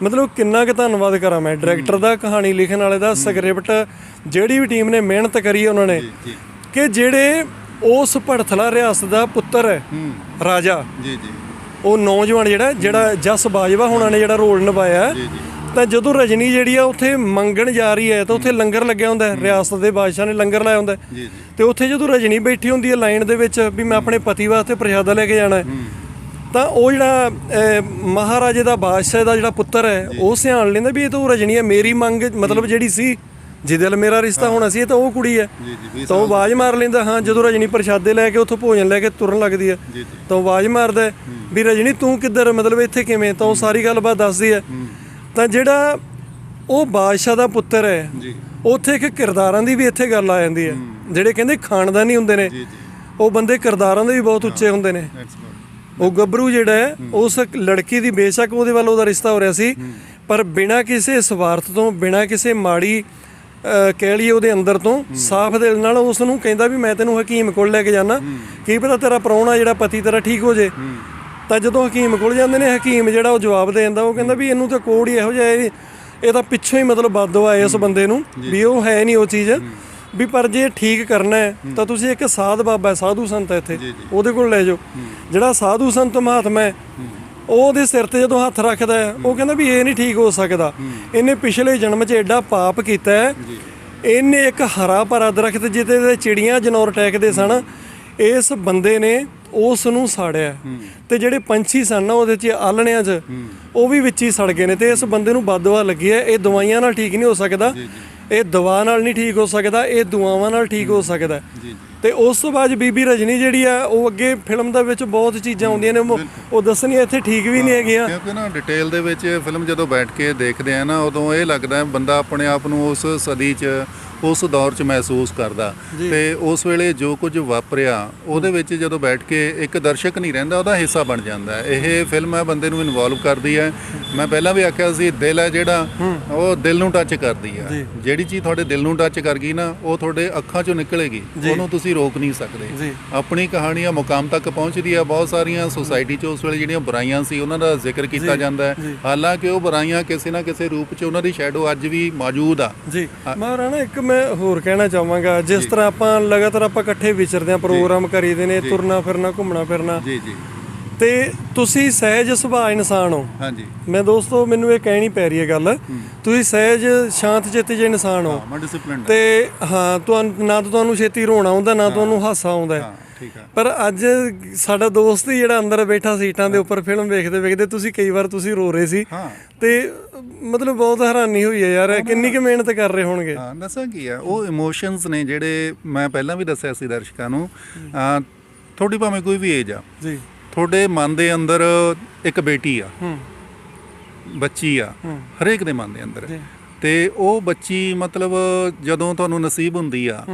ਮਤਲਬ ਕਿੰਨਾ ਕੁ ਧੰਨਵਾਦ ਕਰਾਂ ਮੈਂ। ਡਾਇਰੈਕਟਰ ਦਾ ਕਹਾਣੀ ਲਿਖਣ ਵਾਲੇ ਦਾ ਸਕ੍ਰਿਪਟ ਜਿਹੜੀ ਵੀ ਟੀਮ ਨੇ ਮਿਹਨਤ ਕਰੀ ਉਹਨਾਂ ਨੇ। ਜੀ ਕਿ ਜਿਹੜੇ ਉਸ ਭੜਥਲਾ ਰਿਆਸਤ ਦਾ ਪੁੱਤਰ ਹੈ। ਰਾਜਾ। ਜੀ ਜੀ। ਉਹ ਨੌਜਵਾਨ ਜਿਹੜਾ ਜਿਹੜਾ ਜਸ ਬਾਜਵਾ ਹੋਣਾ ਨੇ ਜਿਹੜਾ ਰੋਲ ਨਿਭਾਇਆ ਤਾਂ ਜਦੋਂ ਰਜਨੀ ਜਿਹੜੀ ਆ ਉੱਥੇ ਮੰਗਣ ਜਾ ਰਹੀ ਹੈ ਤਾਂ ਉੱਥੇ ਲੰਗਰ ਲੱਗਿਆ ਹੁੰਦਾ ਹੈ ਰਿਆਸਤ ਦੇ ਬਾਦਸ਼ਾਹ ਨੇ ਲੰਗਰ ਲਾਇਆ ਹੁੰਦਾ ਹੈ। ਤੇ ਉੱਥੇ ਜਦੋਂ ਰਜਨੀ ਬੈਠੀ ਹੁੰਦੀ ਹੈ ਲਾਈਨ ਦੇ ਵਿੱਚ ਵੀ ਮੈਂ ਆਪਣੇ ਪਤੀ ਵਾਸਤੇ ਪ੍ਰਸ਼ਾਦਾ ਲੈ ਕੇ ਜਾਣਾ ਹੈ ਤਾਂ ਉਹ ਜਿਹੜਾ ਮਹਾਰਾਜੇ ਦਾ ਬਾਦਸ਼ਾਹ ਦਾ ਜਿਹੜਾ ਪੁੱਤਰ ਹੈ ਉਹ ਸਿਆਣ ਲੈਂਦਾ ਵੀ ਇਹ ਤਾਂ ਰਜਨੀ ਹੈ ਮੇਰੀ ਮੰਗ ਮਤਲਬ ਜਿਹੜੀ ਸੀ ਜਿਹਦੇ ਨਾਲ ਮੇਰਾ ਰਿਸ਼ਤਾ ਹੋਣਾ ਸੀ ਇਹ ਤਾਂ ਉਹ ਕੁੜੀ ਹੈ। ਜੀ ਜੀ ਵੀ ਤਾਂ ਉਹ ਆਵਾਜ਼ ਮਾਰ ਲੈਂਦਾ ਹਾਂ ਜਦੋਂ ਰਜਨੀ ਪ੍ਰਸ਼ਾਦੇ ਲੈ ਕੇ ਉੱਥੋਂ ਭੋਜਨ ਲੈ ਕੇ ਤੁਰਨ ਲੱਗਦੀ ਹੈ। ਜੀ ਜੀ। ਤਾਂ ਉਹ ਆਵਾਜ਼ ਮਾਰਦਾ ਹੈ ਵੀ ਰਜਨੀ ਤੂੰ ਕਿੱਧਰ ਮਤਲਬ ਇੱਥੇ ਕਿਵੇਂ? ਤਾਂ ਉਹ ਸਾਰੀ ਗੱਲਬਾਤ ਦੱਸਦੀ ਹੈ। ਤਾਂ ਜਿਹੜਾ ਉਹ ਬਾਦਸ਼ਾਹ ਦਾ ਪੁੱਤਰ ਹੈ ਜੀ। ਉੱਥੇ ਇੱਕ ਕਿਰਦਾਰਾਂ ਦੀ ਵੀ ਇੱਥੇ ਗੱਲ ਆ ਜਾਂਦੀ ਹੈ। ਜਿਹੜੇ ਕਹਿੰਦੇ ਖਾਨਦਾਨੀ ਹੁੰਦੇ ਨੇ ਜੀ ਜੀ। ਉਹ ਬੰਦੇ ਕਿਰਦਾਰਾਂ ਦੇ ਵੀ ਬਹੁਤ ਉੱਚੇ ਹੁੰਦੇ ਨੇ। ਉਹ ਗੱਭਰੂ ਜਿਹੜਾ ਹੈ ਉਸ ਲੜਕੀ ਦੀ ਬੇਸ਼ੱਕ ਉਹਦੇ ਵੱਲ ਉਹਦਾ ਰਿਸ਼ਤਾ ਹੋ ਰਿਹਾ ਸੀ। ਪਰ ਬਿਨਾਂ ਕਿਸੇ ਸਵਾਰਥ ਤੋਂ ਬਿਨਾਂ ਕਿਸੇ ਮਾੜੀ ਕਹਿ ਲਈਏ ਉਹਦੇ ਅੰਦਰ ਤੋਂ ਸਾਫ਼ ਦਿਲ ਨਾਲ ਉਸ ਨੂੰ ਕਹਿੰਦਾ ਵੀ ਮੈਂ ਤੈਨੂੰ ਹਕੀਮ ਕੋਲ ਲੈ ਕੇ ਜਾਣਾ ਕੀ ਪਤਾ ਤੇਰਾ ਪ੍ਰਾਹੁਣਾ ਜਿਹੜਾ ਪਤੀ ਤੇਰਾ ਠੀਕ ਹੋ ਜੇ। ਤਾਂ ਜਦੋਂ ਹਕੀਮ ਕੋਲ ਜਾਂਦੇ ਨੇ ਹਕੀਮ ਜਿਹੜਾ ਉਹ ਜਵਾਬ ਦੇ ਦਿੰਦਾ ਉਹ ਕਹਿੰਦਾ ਵੀ ਇਹਨੂੰ ਤਾਂ ਕੋੜ ਹੀ ਇਹੋ ਜਿਹਾ ਇਹ ਤਾਂ ਪਿੱਛੋਂ ਹੀ ਮਤਲਬ ਬਦਦੁਆ ਹੈ ਇਸ ਬੰਦੇ ਨੂੰ ਵੀ ਉਹ ਹੈ ਨਹੀਂ ਉਹ ਚੀਜ਼। ਵੀ ਪਰ ਜੇ ਠੀਕ ਕਰਨਾ ਹੈ ਤਾਂ ਤੁਸੀਂ ਇੱਕ ਸਾਧ ਬਾਬਾ ਸਾਧੂ ਸੰਤ ਹੈ ਇੱਥੇ। ਉਹਦੇ ਕੋਲ ਲੈ ਜਾਓ। ਜਿਹੜਾ ਸਾਧੂ ਸੰਤ ਮਹਾਤਮਾ ਹੈ। ਉਹ ਉਹਦੇ ਸਿਰ ਤੇ ਜਦੋਂ ਹੱਥ ਰੱਖਦਾ ਹੈ ਉਹ ਕਹਿੰਦਾ ਵੀ ਇਹ ਨਹੀਂ ਠੀਕ ਹੋ ਸਕਦਾ। ਇਹਨੇ ਪਿਛਲੇ ਜਨਮ 'ਚ ਐਡਾ ਪਾਪ ਕੀਤਾ ਹੈ। ਇਹਨੇ ਇੱਕ ਹਰਾ ਭਰਾ ਦਰਖਤ ਜਿੱਤੇ ਤੇ ਚਿੜੀਆਂ ਜਨੌਰ ਟੈਕਦੇ ਸਨ ਇਸ ਬੰਦੇ ਨੇ ਉਸ ਨੂੰ ਸਾੜਿਆ। ਤੇ ਜਿਹੜੇ ਪੰਛੀ ਸਨ ਨਾ ਉਹਦੇ 'ਚ ਆਲਣਿਆਂ 'ਚ ਉਹ ਵੀ ਵਿੱਚ ਹੀ ਸੜ ਗਏ ਨੇ ਤੇ ਇਸ ਬੰਦੇ ਨੂੰ ਬਦਦੁਆ ਲੱਗੀ ਹੈ ਇਹ ਦਵਾਈਆਂ ਨਾਲ ਠੀਕ ਨਹੀਂ ਹੋ ਸਕਦਾ। ਇਹ ਦਵਾ ਨਾਲ ਨਹੀਂ ਠੀਕ ਹੋ ਸਕਦਾ ਇਹ ਦੁਆਵਾਂ ਨਾਲ ਠੀਕ ਹੋ ਸਕਦਾ। ਜੀ ਜੀ। ਤੇ ਉਸ ਤੋਂ ਬਾਅਦ ਬੀਬੀ ਰਜਨੀ ਜਿਹੜੀ ਆ ਉਹ ਅੱਗੇ ਫਿਲਮ ਦੇ ਵਿੱਚ ਬਹੁਤ ਚੀਜ਼ਾਂ ਆਉਂਦੀਆਂ ਨੇ ਉਹ- ਦੱਸਣੀਆਂ ਇੱਥੇ ਠੀਕ ਵੀ ਨਹੀਂ ਹੈਗੀਆਂ। ਕਿਉਂਕਿ ਨਾ ਡਿਟੇਲ ਦੇ ਵਿੱਚ ਫਿਲਮ ਜਦੋਂ ਬੈਠ ਕੇ ਦੇਖਦੇ ਆ ਨਾ ਉਦੋਂ ਇਹ ਲੱਗਦਾ ਬੰਦਾ ਆਪਣੇ ਆਪ ਨੂੰ ਉਸ ਸਦੀ 'ਚ ਉਸ ਦੌਰ 'ਚ ਮਹਿਸੂਸ ਕਰਦਾ। ਤੇ ਉਸ ਵੇਲੇ ਜੋ ਕੁਝ ਵਾਪਰਿਆ ਉਹਦੇ ਵਿੱਚ ਜਦੋਂ ਬੈਠ ਕੇ ਇੱਕ ਦਰਸ਼ਕ ਨਹੀਂ ਰਹਿੰਦਾ ਉਹਦਾ ਹਿੱਸਾ ਬਣ ਜਾਂਦਾ ਹੈ। ਇਹ ਫਿਲਮ ਹੈ ਬੰਦੇ ਨੂੰ ਇਨਵੋਲਵ ਕਰਦੀ ਹੈ। ਮੈਂ ਪਹਿਲਾਂ ਵੀ ਆਖਿਆ ਸੀ ਦਿਲ ਹੈ ਜਿਹੜਾ ਉਹ ਦਿਲ ਨੂੰ ਟੱਚ ਕਰਦੀ ਹੈ। ਜਿਹੜੀ ਚੀਜ਼ ਤੁਹਾਡੇ ਦਿਲ ਨੂੰ ਟੱਚ ਕਰ ਗਈ ਨਾ ਉਹ ਤੁਹਾਡੇ ਅੱਖਾਂ 'ਚੋਂ ਨਿਕਲੇਗੀ। ਉਹਨੂੰ ਤੁਸੀਂ ਰੋਕ ਨਹੀਂ ਸਕਦੇ। ਜੀ। ਆਪਣੀ ਕਹਾਣੀ ਆ ਮੁਕਾਮ ਤੱਕ ਪਹੁੰਚਦੀ ਆ। ਬਹੁਤ ਸਾਰੀਆਂ ਸੁਸਾਇਟੀ 'ਚ ਉਸ ਵੇਲੇ ਜਿਹੜੀਆਂ ਬੁਰਾਈਆਂ ਸੀ ਉਹਨਾਂ ਦਾ ਜ਼ਿਕਰ ਕੀਤਾ ਜਾਂਦਾ ਹੈ। ਹਾਲਾਂਕਿ ਉਹ ਬੁਰਾਈਆਂ ਕਿਸੇ ਨਾ ਕਿਸੇ ਰੂਪ 'ਚ ਉਹਨਾਂ ਦੀ ਸ਼ੈਡੋ ਅੱਜ ਵੀ ਮੌਜੂਦ ਆ। ਜੀ। ਮਹਾਰਾਣਾ ਇੱਕ ਮੈਂ ਹੋਰ ਕਹਿਣਾ ਚਾਹਾਂਗਾ। ਜਿਸ ਤਰ੍ਹਾਂ ਆਪਾਂ ਲਗਾਤਾਰ ਆਪਾਂ ਇਕੱਠੇ ਵਿਚਰਦੇ ਆਂ ਪ੍ਰੋਗਰਾਮ ਕਰੀਦੇ ਨੇ ਤੁਰਨਾ ਫਿਰਨਾ ਘੁੰਮਣਾ ਫਿਰਨਾ। ਜੀ ਜੀ। ਤੇ ਤੁਸੀਂ ਸਹਿਜ ਸੁਭਾਅ ਇਨਸਾਨ ਹੋ। ਹਾਂਜੀ। ਮੈਂ ਦੋਸਤੋ ਮੈਨੂੰ ਇਹ ਕਹਿਣੀ ਪੈ ਰਹੀ ਹੈ ਗੱਲ। ਤੁਸੀਂ ਸਹਿਜ ਸ਼ਾਂਤ ਚਿੱਤ ਜਿਹੇ ਇਨਸਾਨ ਹੋ। ਮੈਂ ਡਿਸਪਲਿਨਡ ਤੇ ਹਾਂ ਤੁਹਾਨੂੰ ਨਾ ਤਾਂ ਤੁਹਾਨੂੰ ਛੇਤੀ ਰੋਣਾ ਆਉਂਦਾ ਨਾ ਤੁਹਾਨੂੰ ਹਾਸਾ ਆਉਂਦਾ। ਹੈ। ਪਰ ਅੱਜ ਸਾਡਾ ਦੋਸਤ ਹੀ ਜਿਹੜਾ ਅੰਦਰ ਬੈਠਾ ਸੀਟਾਂ ਦੇ ਉੱਪਰ ਫਿਲਮ ਵੇਖਦੇ ਵੇਖਦੇ ਤੁਸੀਂ ਕਈ ਵਾਰ ਤੁਸੀਂ ਰੋ ਰਹੇ ਸੀ। ਤੇ ਮਤਲਬ ਬਹੁਤ ਹੈਰਾਨੀ ਹੋਈ ਹੈ ਯਾਰ ਕਿੰਨੀ ਕੁ ਮਿਹਨਤ ਕਰ ਰਹੇ ਹੋਣਗੇ। ਹਾਂ ਦੱਸਾਂ ਕੀ ਆ ਉਹ ਇਮੋਸ਼ਨਸ ਨੇ ਜਿਹੜੇ ਮੈਂ ਪਹਿਲਾਂ ਵੀ ਦੱਸਿਆ ਸੀ ਦਰਸ਼ਕਾਂ ਨੂੰ। ਤੁਹਾਡੀ ਭਾਵੇਂ ਕੋਈ ਵੀ ਏਜ ਆ। ਜੀ। ਤੁਹਾਡੇ ਮਨ ਦੇ ਅੰਦਰ ਇੱਕ ਬੇਟੀ ਆ। ਹੂੰ। ਬੱਚੀ ਆ। ਹਰੇਕ ਦੇ ਮਨ ਦੇ ਅੰਦਰ। ਤੇ ਉਹ ਬੱਚੀ ਮਤਲਬ ਜਦੋਂ ਤੁਹਾਨੂੰ ਨਸੀਬ ਹੁੰਦੀ ਆ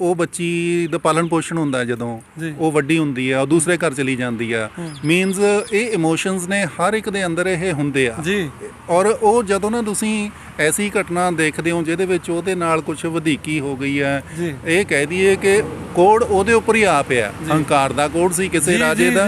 ਉਹ ਬੱਚੀ ਦਾ ਪਾਲਣ ਪੋਸ਼ਣ ਹੁੰਦਾ ਜਦੋਂ। ਉਹ ਵੱਡੀ ਹੁੰਦੀ ਆ ਉਹ ਦੂਸਰੇ ਘਰ ਚਲੀ ਜਾਂਦੀ ਆ ਮੀਨਸ ਇਹ ਇਮੋਸ਼ਨਸ ਨੇ ਹਰ ਇੱਕ ਦੇ ਅੰਦਰ ਇਹ ਹੁੰਦੇ ਆ ਜੀ ਔਰ ਉਹ ਜਦੋਂ ਨਾ ਤੁਸੀਂ ਐਸੀ ਘਟਨਾ ਦੇਖਦੇ ਹੋ ਜਿਹਦੇ ਵਿੱਚ ਉਹਦੇ ਨਾਲ ਕੁਝ ਵਧੀਕੀ ਹੋ ਗਈ ਹੈ ਜੀ। ਇਹ ਕਹਿ ਦਈਏ ਕਿ ਕੋਡ ਉਹਦੇ ਉੱਪਰ ਹੀ ਆ ਪਿਆ ਹੰਕਾਰ ਦਾ ਕੋਡ ਸੀ ਕਿਸੇ ਰਾਜੇ ਦਾ।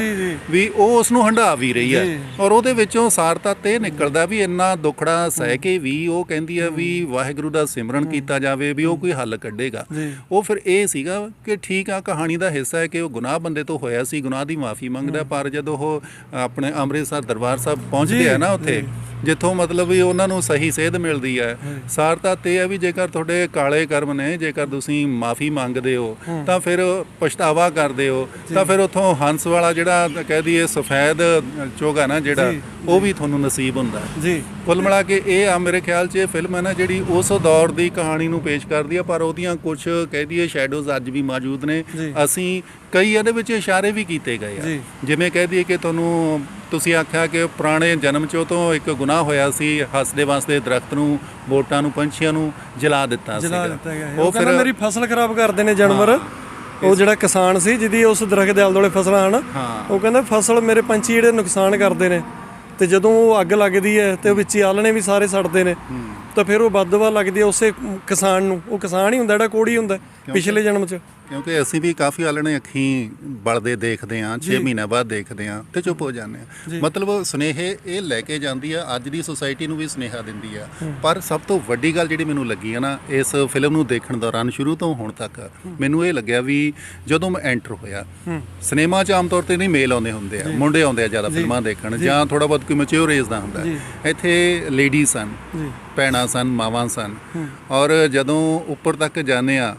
ਵੀ ਉਹ ਉਸ ਨੂੰ ਹੰਢਾ ਵੀ ਰਹੀ। ਹੈ ਔਰ ਉਹਦੇ ਵਿੱਚੋਂ ਸਾਰ ਤੱਤ ਇਹ ਨਿਕਲਦਾ ਵੀ ਇੰਨਾ ਦੁੱਖੜਾ ਸਹਿ ਕੇ ਵੀ ਉਹ ਕਹਿੰਦੀ ਆ ਵੀ ਵਾਹਿਗੁਰੂ ਦਾ ਸਿਮਰਨ ਕੀਤਾ ਜਾਵੇ ਵੀ ਉਹ ਕੋਈ ਹੱਲ ਕੱਢੇਗਾ। ਉਹ ਫਿਰ ਇਹ ਸੀਗਾ ਕਿ ਠੀਕ ਆ ਕਹਾਣੀ ਦਾ ਹਿੱਸਾ ਹੈ ਕਿ ਉਹ ਗੁਨਾਹ ਬੰਦੇ ਤੋਂ ਹੋਇਆ ਸੀ ਗੁਨਾਹ ਦੀ ਮਾਫੀ ਮੰਗਦਾ ਪਰ ਜਦੋਂ ਉਹ ਆਪਣੇ ਅੰਮ੍ਰਿਤਸਰ ਦਰਬਾਰ ਸਾਹਿਬ ਪਹੁੰਚਦੇ ਆ ਨਾ ਉੱਥੇ ਜਿੱਥੋਂ ਮਤਲਬ ਵੀ ਉਹਨਾਂ ਨੂੰ ਸਹੀ ਸੇਧ ਮਿਲਦੀ ਹੈ। ਸਾਰ ਤੱਤ ਇਹ ਹੈ ਵੀ ਜੇਕਰ ਤੁਹਾਡੇ ਕਾਲੇ ਕਰਮ ਨੇ ਜੇਕਰ ਤੁਸੀਂ ਮਾਫੀ ਮੰਗਦੇ ਹੋ ਤਾਂ ਫਿਰ ਪਛਤਾਵਾ ਕਰਦੇ ਹੋ। ਤਾਂ ਫਿਰ ਉੱਥੋਂ ਹੰਸ ਵਾਲਾ ਜਿਹੜਾ ਕਹਿ ਦਈਏ ਸਫੈਦ ਚੋਗਾ ਨਾ ਜਿਹੜਾ ਉਹ ਵੀ ਤੁਹਾਨੂੰ ਨਸੀਬ ਹੁੰਦਾ। ਹੈ ਜੀ। ਕੁੱਲ ਮਿਲਾ ਕੇ ਇਹ ਆ ਮੇਰੇ ਖਿਆਲ 'ਚ ਇਹ ਫਿਲਮ ਹੈ ਨਾ ਜਿਹੜੀ ਉਸ ਦੌਰ ਦੀ ਕਹਾਣੀ ਨੂੰ ਪੇਸ਼ ਕਰਦੀ ਆ ਪਰ ਉਹਦੀਆਂ ਕੁਝ ਕਹਿ ਦਈਏ ਸ਼ੈਡੋਜ਼ ਅੱਜ ਵੀ ਮੌਜੂਦ ਨੇ। ਅਸੀਂ ਕਈ ਇਹਦੇ ਵਿੱਚ ਇਸ਼ਾਰੇ ਵੀ ਕੀਤੇ ਗਏ। ਆ ਜਿਵੇਂ ਕਹਿ ਦਈਏ ਕਿ ਤੁਹਾਨੂੰ ਤੁਸੀਂ ਆਖਿਆ ਕਿ ਪੁਰਾਣੇ ਜਨਮ 'ਚੋਂ ਤੋਂ ਇੱਕ ਗੁਨਾਹ ਹੋਇਆ ਸੀ ਹੱਸਦੇ ਵਸਦੇ ਦਰਖਤ ਨੂੰ ਬੋਟਾਂ ਨੂੰ ਪੰਛੀਆਂ ਨੂੰ ਜਲਾ ਦਿੱਤਾ ਹੈ। ਉਹ ਫਿਰ ਮੇਰੀ ਫਸਲ ਖਰਾਬ ਕਰਦੇ ਨੇ ਜਾਨਵਰ ਉਹ ਜਿਹੜਾ ਕਿਸਾਨ ਸੀ ਜਿਹਦੀ ਉਸ ਦਰਖਤ ਦੇ ਆਲੇ ਦੁਆਲੇ ਫਸਲਾਂ ਹਨ। ਉਹ ਕਹਿੰਦਾ ਫਸਲ ਮੇਰੇ ਪੰਛੀ ਜਿਹੜੇ ਨੁਕਸਾਨ ਕਰਦੇ ਨੇ ਤੇ ਜਦੋਂ ਉਹ ਅੱਗ ਲੱਗਦੀ ਹੈ ਤੇ ਵਿੱਚ ਹੀ ਆਲਣੇ ਵੀ ਸਾਰੇ ਸੜਦੇ ਨੇ ਤਾਂ ਫਿਰ ਉਹ ਬਦਦੁਆ ਲੱਗਦੀ ਹੈ ਉਸੇ ਕਿਸਾਨ ਨੂੰ। ਉਹ ਕਿਸਾਨ ਹੀ ਹੁੰਦਾ ਜਿਹੜਾ ਕੋੜੀ ਹੁੰਦਾ ਪਿਛਲੇ ਜਨਮ 'ਚ। ਕਿਉਂਕਿ ਅਸੀਂ ਵੀ ਕਾਫੀ ਆਲਣੇ ਅੱਖੀਂ ਬਲਦੇ ਦੇਖਦੇ ਆ 6 ਮਹੀਨਿਆਂ ਬਾਅਦ ਦੇਖਦੇ ਆ ਤੇ ਚੁੱਪ ਹੋ ਜਾਂਦੇ ਆ ਮਤਲਬ ਸੁਨੇਹੇ ਇਹ ਲੈ ਕੇ ਜਾਂਦੀ ਆ ਅੱਜ ਦੀ ਸੁਸਾਇਟੀ ਨੂੰ ਵੀ ਸੁਨੇਹਾ ਦਿੰਦੀ ਆ। ਪਰ ਸਭ ਤੋਂ ਵੱਡੀ ਗੱਲ ਜਿਹੜੀ ਮੈਨੂੰ ਲੱਗੀ ਆ ਨਾ ਇਸ ਫਿਲਮ ਨੂੰ ਦੇਖਣ ਦੌਰਾਨ ਸ਼ੁਰੂ ਤੋਂ ਹੁਣ ਤੱਕ ਮੈਨੂੰ ਇਹ ਲੱਗਿਆ ਵੀ ਜਦੋਂ ਮੈਂ ਐਂਟਰ ਹੋਇਆ ਸਿਨੇਮਾ 'ਚ ਆਮ ਤੌਰ ਤੇ ਨਹੀਂ ਮੇਲ ਆਉਂਦੇ ਹੁੰਦੇ ਆ ਮੁੰਡੇ ਆਉਂਦੇ ਆ ਜ਼ਿਆਦਾ ਫਿਲਮਾਂ ਦੇਖਣ ਜਾਂ। ਥੋੜਾ ਬਹੁਤ ਕੋਈ ਮੈਚੁਰ ਏਜ ਦਾ ਹੁੰਦਾ। ਇੱਥੇ ਲੇਡੀਜ਼ ਸਨ ਜੀ। ਭੈਣਾਂ ਸਨ ਮਾਵਾਂ ਸਨ। ਔਰ ਜਦੋਂ ਉੱਪਰ ਤੱਕ ਜਾਂਦੇ ਆ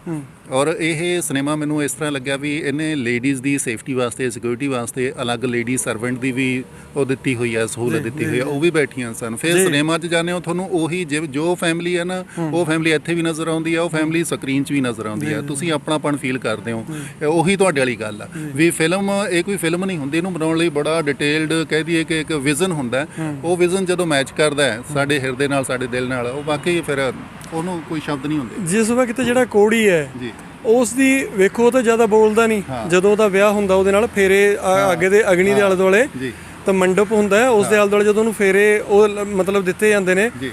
ਔਰ ਇਹ ਸਿਨੇਮਾ ਮੈਨੂੰ ਇਸ ਤਰ੍ਹਾਂ ਲੱਗਿਆ ਵੀ ਇਹਨੇ ਲੇਡੀਜ਼ ਦੀ ਸੇਫਟੀ ਵਾਸਤੇ ਸਿਕਿਉਰਿਟੀ ਵਾਸਤੇ ਅਲੱਗ ਲੇਡੀ ਸਰਵੈਂਟ ਦੀ ਵੀ ਉਹ ਦਿੱਤੀ ਹੋਈ ਹੈ ਸਹੂਲਤ ਦਿੱਤੀ ਹੋਈ ਹੈ ਉਹ ਵੀ ਬੈਠੀਆਂ ਸਨ। ਫਿਰ ਸਿਨੇਮਾ 'ਚ ਜਾਂਦੇ ਹੋ ਤੁਹਾਨੂੰ ਉਹੀ ਜੋ ਫੈਮਿਲੀ ਹੈ ਨਾ ਉਹ ਫੈਮਿਲੀ ਇੱਥੇ ਵੀ ਨਜ਼ਰ ਆਉਂਦੀ ਹੈ ਉਹ ਫੈਮਿਲੀ ਸਕਰੀਨ 'ਚ ਵੀ ਨਜ਼ਰ ਆਉਂਦੀ ਹੈ ਤੁਸੀਂ ਆਪਣਾਪਣ ਫੀਲ ਕਰਦੇ ਹੋ। ਉਹੀ ਤੁਹਾਡੇ ਵਾਲੀ ਗੱਲ ਆ। ਵੀ ਫਿਲਮ ਇਹ ਕੋਈ ਫਿਲਮ ਨਹੀਂ ਹੁੰਦੀ ਇਹਨੂੰ ਬਣਾਉਣ ਲਈ ਬੜਾ ਡਿਟੇਲਡ ਕਹਿ ਦਈਏ ਕਿ ਇੱਕ ਵਿਜ਼ਨ ਹੁੰਦਾ। ਉਹ ਵਿਜ਼ਨ ਜਦੋਂ ਮੈਚ ਕਰਦਾ ਸਾਡੇ ਹਿਰਦੇ ਨਾਲ ਸਾਡੇ ਦਿਲ ਨਾਲ ਉਹ ਵਾਕਈ ਫਿਰ ਉਹਨੂੰ ਕੋਈ ਸ਼ਬਦ ਨਹੀਂ ਹੁੰਦੇ। ਜਿਸ ਵਕਤ ਜਿਹੜਾ ਕੋੜੀ ਹੈ ਜੀ। ਉਸ ਦੀ ਵੇਖੋ ਤਾਂ ਜ਼ਿਆਦਾ ਬੋਲਦਾ ਨਹੀਂ। ਜਦੋਂ ਉਹਦਾ ਵਿਆਹ ਹੁੰਦਾ ਉਹਦੇ ਨਾਲ ਫੇਰੇ ਅੱਗੇ ਦੇ ਅਗਨੀ ਦੇ ਆਲੇ ਦੁਆਲੇ ਜੀ। ਤਾਂ ਮੰਡਪ ਹੁੰਦਾ ਹੈ ਉਸ ਦੇ ਆਲੇ ਦੁਆਲੇ ਜਦੋਂ ਉਹਨੂੰ ਫੇਰੇ ਉਹ ਮਤਲਬ ਦਿੱਤੇ ਜਾਂਦੇ ਨੇ ਜੀ।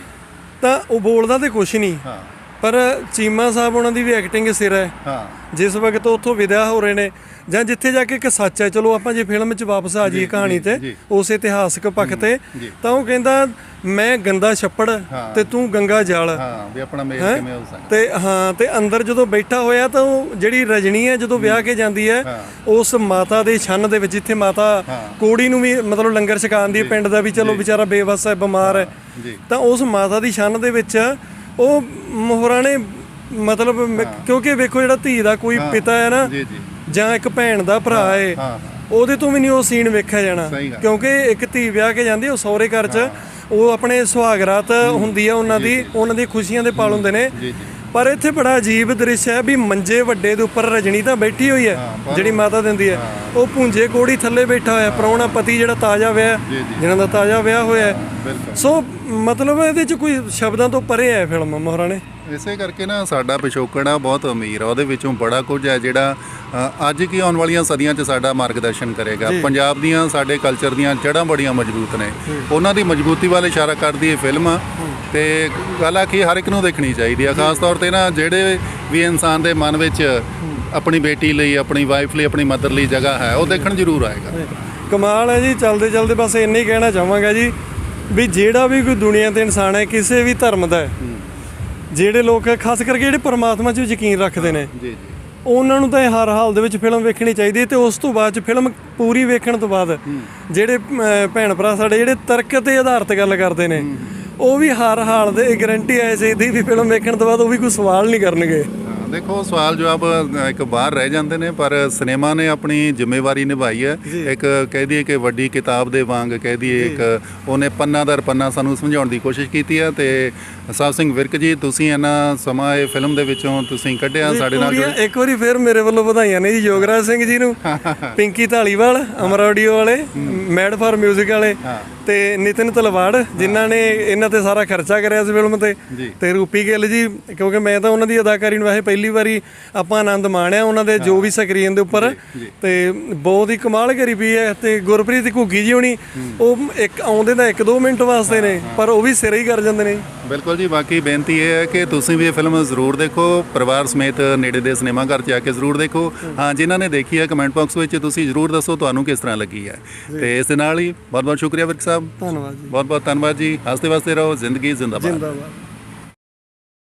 ਤਾਂ ਉਹ ਬੋਲਦਾ ਤੇ ਕੁਛ ਨਹੀਂ। ਹਾਂ। ਪਰ ਚੀਮਾ ਸਾਹਿਬ ਉਹਨਾਂ ਦੀ ਵੀ ਐਕਟਿੰਗ ਸਿਰ ਹੈ। ਹਾਂ। ਜਿਸ ਵਕਤ ਉੱਥੋਂ ਵਿਦਾ ਹੋ ਰਹੇ ਨੇ ਜਾਂ ਜਿੱਥੇ ਜਾ ਕੇ ਇੱਕ ਸੱਚ ਹੈ ਚਲੋ ਆਪਾਂ ਜੇ ਫਿਲਮ 'ਚ ਵਾਪਸ ਆ ਜਾਈਏ ਕਹਾਣੀ ਤੇ। ਉਸ ਇਤਿਹਾਸਕ ਪੱਖ ਤੇ। ਤਾਂ ਉਹ ਕਹਿੰਦਾ ਮੈਂ ਗੰਦਾ ਛੱਪੜ ਤੇ ਤੂੰ ਗੰਗਾ ਜਲ। ਹਾਂ ਵੀ ਆਪਣਾ ਮੇਲ ਹੈਂ? ਕਿਵੇਂ ਹੋ ਸਕਦਾ? ਤੇ ਹਾਂ ਤੇ ਅੰਦਰ ਜਦੋਂ ਬੈਠਾ ਹੋਇਆ ਤਾਂ ਉਹ ਜਿਹੜੀ ਰਜਣੀ ਹੈ ਜਦੋਂ ਵਿਆਹ ਕੇ ਜਾਂਦੀ ਹੈ ਉਸ ਮਾਤਾ ਦੇ ਛੰਨ ਦੇ ਵਿੱਚ ਜਿੱਥੇ ਮਾਤਾ ਕੋੜੀ ਨੂੰ ਵੀ ਮਤਲਬ ਲੰਗਰ ਛਕਾਉਂਦੀ ਹੈ ਪਿੰਡ ਦਾ ਵੀ ਚਲੋ ਵਿਚਾਰਾ ਬੇਵਸ ਹੈ ਬਿਮਾਰ ਹੈ ਤਾਂ ਉਸ ਮਾਤਾ ਦੀ ਛੰਨ ਦੇ ਵਿੱਚ ਉਹ ਮੋਹਰਾਂ ਨੇ ਮਤਲਬ ਕਿਉਂਕਿ ਵੇਖੋ ਜਿਹੜਾ ਧੀ ਦਾ ਕੋਈ ਪਿਤਾ ਹੈ ਨਾ ਜੀ ਜੀ। ਜਾਂ ਇੱਕ ਭੈਣ ਦਾ ਭਰਾ ਹੈ ਹਾਂ। ਉਹਦੇ ਤੋਂ ਵੀ ਨਹੀਂ ਉਹ ਸੀਨ ਵੇਖਿਆ ਜਾਣਾ। ਸਹੀ ਗੱਲ। ਕਿਉਂਕਿ ਇੱਕ ਧੀ ਵਿਆਹ ਕੇ ਜਾਂਦੀ ਉਹ ਸਹੁਰੇ ਘਰ 'ਚ ਉਹ ਆਪਣੇ ਸੁਹਾਗਰਾਤ ਹੁੰਦੀ ਆ ਉਹਨਾਂ ਦੀ ਉਹਨਾਂ ਦੀ ਖੁਸ਼ੀਆਂ ਦੇ ਪਲ ਹੁੰਦੇ ਨੇ। ਜੀ ਜੀ। ਪਰ ਇੱਥੇ ਬੜਾ ਅਜੀਬ ਦ੍ਰਿਸ਼ ਹੈ ਵੀ ਮੰਜੇ ਵੱਡੇ ਦੇ ਉੱਪਰ ਰਜਣੀ ਤਾਂ ਬੈਠੀ ਹੋਈ ਹੈ ਜਿਹੜੀ ਮਾਤਾ ਦਿੰਦੀ ਹੈ। ਉਹ ਪੁੰਜੇ ਕੋੜੀ ਥੱਲੇ ਬੈਠਾ ਹੋਇਆ ਪ੍ਰਾਹੁਣਾ ਪਤੀ ਜਿਹੜਾ ਤਾਜ਼ਾ ਵਿਆਹ। ਜਿਹਨਾਂ ਦਾ ਤਾਜ਼ਾ ਵਿਆਹ ਹੋਇਆ ਹੈ। ਬਿਲਕੁਲ। ਸੋ ਮਤਲਬ ਇਹਦੇ 'ਚ ਕੋਈ ਸ਼ਬਦਾਂ ਤੋਂ ਪਰੇ ਹੈ ਫਿਲਮ ਮਹਾਰਾਣੇ? ਇਸੇ ਕਰਕੇ ਨਾ ਸਾਡਾ ਪਿਛੋਕੜ ਆ ਬਹੁਤ ਅਮੀਰ ਆ। ਉਹਦੇ ਵਿੱਚੋਂ ਬੜਾ ਕੁਝ ਹੈ ਜਿਹੜਾ ਅ, ਅੱਜ ਕੀ ਆਉਣ ਵਾਲੀਆਂ ਸਦੀਆਂ 'ਚ ਸਾਡਾ ਮਾਰਗਦਰਸ਼ਨ ਕਰੇਗਾ। ਪੰਜਾਬ ਦੀਆਂ ਸਾਡੇ ਕਲਚਰ ਦੀਆਂ ਜੜ੍ਹਾਂ ਬੜੀਆਂ ਮਜ਼ਬੂਤ ਨੇ। ਉਹਨਾਂ ਦੀ ਮਜ਼ਬੂਤੀ ਵੱਲ ਇਸ਼ਾਰਾ ਕਰਦੀ ਇਹ ਫਿਲਮ ਆ ਤੇ ਗੱਲ ਆ ਕਿ ਹਰ ਇੱਕ ਨੂੰ ਦੇਖਣੀ ਚਾਹੀਦੀ ਆ। ਖਾਸ ਤੌਰ ਤੇ ਨਾ ਜਿਹੜੇ ਵੀ ਇਨਸਾਨ ਦੇ ਮਨ ਵਿੱਚ ਆਪਣੀ ਬੇਟੀ ਲਈ ਆਪਣੀ ਵਾਈਫ ਲਈ ਆਪਣੀ ਮਦਰ ਲਈ ਜਗ੍ਹਾ ਹੈ ਉਹ ਦੇਖਣ ਜ਼ਰੂਰ ਆਏਗਾ। ਕਮਾਲ ਹੈ ਜੀ ਚਲਦੇ ਚਲਦੇ ਬਸ ਇੰਨਾ ਹੀ ਕਹਿਣਾ ਚਾਹਾਂਗਾ ਜੀ ਵੀ ਜਿਹੜਾ ਵੀ ਕੋਈ ਦੁਨੀਆ ਤੇ ਇਨਸਾਨ ਹੈ ਕਿਸੇ ਵੀ ਧਰਮ ਦਾ ਹੈ। ਜਿਹੜੇ ਲੋਕ ਖਾਸ ਕਰਕੇ ਜਿਹੜੇ ਪਰਮਾਤਮਾ 'ਚ ਯਕੀਨ ਰੱਖਦੇ ਨੇ ਜੀ ਜੀ। ਉਹਨਾਂ ਨੂੰ ਤਾਂ ਇਹ ਹਰ ਹਾਲ ਦੇ ਵਿੱਚ ਫਿਲਮ ਵੇਖਣੀ ਚਾਹੀਦੀ ਹੈ ਤੇ ਉਸ ਤੋਂ ਬਾਅਦ ਚ ਫਿਲਮ ਪੂਰੀ ਵੇਖਣ ਤੋਂ ਬਾਅਦ ਜਿਹੜੇ ਭੈਣ ਭਰਾ ਸਾਡੇ ਜਿਹੜੇ ਤਰਕ ਤੇ ਆਧਾਰਿਤ ਗੱਲ ਕਰਦੇ ਨੇ ਉਹ ਵੀ ਹਰ ਹਾਲ ਦੇ ਗਾਰੰਟੀ ਐ ਚਾਹੀਦੀ ਵੀ ਫਿਲਮ ਵੇਖਣ ਤੋਂ ਬਾਅਦ ਉਹ ਵੀ ਕੋਈ ਸਵਾਲ ਨਹੀਂ ਕਰਨਗੇ। ਦੇਖੋ ਸਵਾਲ ਜਵਾਬ ਇੱਕ ਬਾਹਰ ਰਹਿ ਜਾਂਦੇ ਨੇ ਪਰ ਸਿਨੇਮਾ ਨੇ ਆਪਣੀ ਜ਼ਿੰਮੇਵਾਰੀ ਨਿਭਾਈ ਹੈ। ਇੱਕ ਕਹਿ ਦਈਏ ਕਿ ਵੱਡੀ ਕਿਤਾਬ ਦੇ ਵਾਂਗ ਕਹਿ ਦਈਏ ਇੱਕ ਉਹਨੇ ਪੰਨਾ ਦਰ ਪੰਨਾ ਸਾਨੂੰ ਸਮਝਾਉਣ ਦੀ ਕੋਸ਼ਿਸ਼ ਕੀਤੀ ਹੈ ਤੇ ਸਾਹਿਬ ਸਿੰਘ ਵਿਰਕ ਜੀ ਤੁਸੀਂ ਇਹਨਾਂ ਸਮਾਂ ਇਹ ਫਿਲਮ ਦੇ ਵਿੱਚੋਂ ਤੁਸੀਂ ਕੱਢਿਆ ਸਾਡੇ ਨਾਲ ਇੱਕ ਵਾਰੀ ਫੇਰ ਮੇਰੇ ਵੱਲੋਂ ਵਧਾਈਆਂ ਨੇ ਜੀ ਯੋਗਰਾਜ ਸਿੰਘ ਜੀ ਨੂੰ ਪਿੰਕੀ ਢਾਲੀਵਾਲ ਅਮਰ ਆਡੀਓ ਵਾਲੇ ਮੈਡ ਫਾਰ 뮤직 ਵਾਲੇ ਤੇ ਨਿਤਿਨ ਤਲਵਾੜ ਜਿਨ੍ਹਾਂ ਨੇ ਇਹਨਾਂ ਤੇ ਸਾਰਾ ਖਰਚਾ ਕਰਿਆ ਸੀ ਫਿਲਮ ਤੇ। ਤੇ ਰੂਪੀ ਗਿੱਲ ਜੀ ਕਿਉਂਕਿ ਮੈਂ ਤਾਂ ਉਹਨਾਂ ਦੀ ਅਦਾਕਾਰੀ ਨੂੰ ਵੈਸੇ ਪਹਿਲੀ ਵਾਰੀ ਆਪਾਂ ਆਨੰਦ ਮਾਣਿਆ ਉਹਨਾਂ ਦੇ ਜੋ ਵੀ ਸਕਰੀਨ ਦੇ ਉੱਪਰ। ਤੇ ਬਹੁਤ ਹੀ ਕਮਾਲ ਕਰੀ ਪਈ ਹੈ ਤੇ ਗੁਰਪ੍ਰੀਤ ਘੁੱਗੀ ਜੀ ਹੋਣੀ ਉਹ ਇੱਕ ਆਉਂਦੇ ਤਾਂ 1-2 ਮਿੰਟ ਵਾਸਤੇ ਨੇ ਪਰ ਉਹ ਵੀ ਸਿਰੇ ਹੀ ਕਰ ਜਾਂਦੇ ਨੇ। ਬਿਲਕੁਲ ਜੀ ਬਾਕੀ ਬੇਨਤੀ ਇਹ ਹੈ ਕਿ ਤੁਸੀਂ ਵੀ ਇਹ ਫਿਲਮ ਜ਼ਰੂਰ ਦੇਖੋ ਪਰਿਵਾਰ ਸਮੇਤ ਨੇੜੇ ਦੇ ਸਿਨੇਮਾ ਘਰ 'ਚ ਆ ਕੇ ਜ਼ਰੂਰ ਦੇਖੋ। ਹਾਂ ਜਿਨ੍ਹਾਂ ਨੇ ਦੇਖੀ ਹੈ ਕਮੈਂਟ ਬਾਕਸ ਵਿੱਚ ਤੁਸੀਂ ਜ਼ਰੂਰ ਦੱਸੋ ਤੁਹਾਨੂੰ ਕਿਸ ਤਰ੍ਹਾਂ ਲੱਗੀ ਹੈ। ਤੇ ਇਸ ਦੇ ਨਾਲ ਹੀ ਬਹੁਤ ਬਹੁਤ ਸ਼ੁਕਰੀਆ ਵਿਰਕ ਸਾਹਿਬ। ਧੰਨਵਾਦ ਜੀ। ਬਹੁਤ ਬਹੁਤ ਧੰਨਵਾਦ ਜੀ। ਹੱਸਦੇ ਵਸਦੇ ਰਹੋ ਜ਼ਿੰਦਗੀ ਜ਼ਿੰਦਾਬਾਦ। ਜਿੰਦਾਬਾਦ।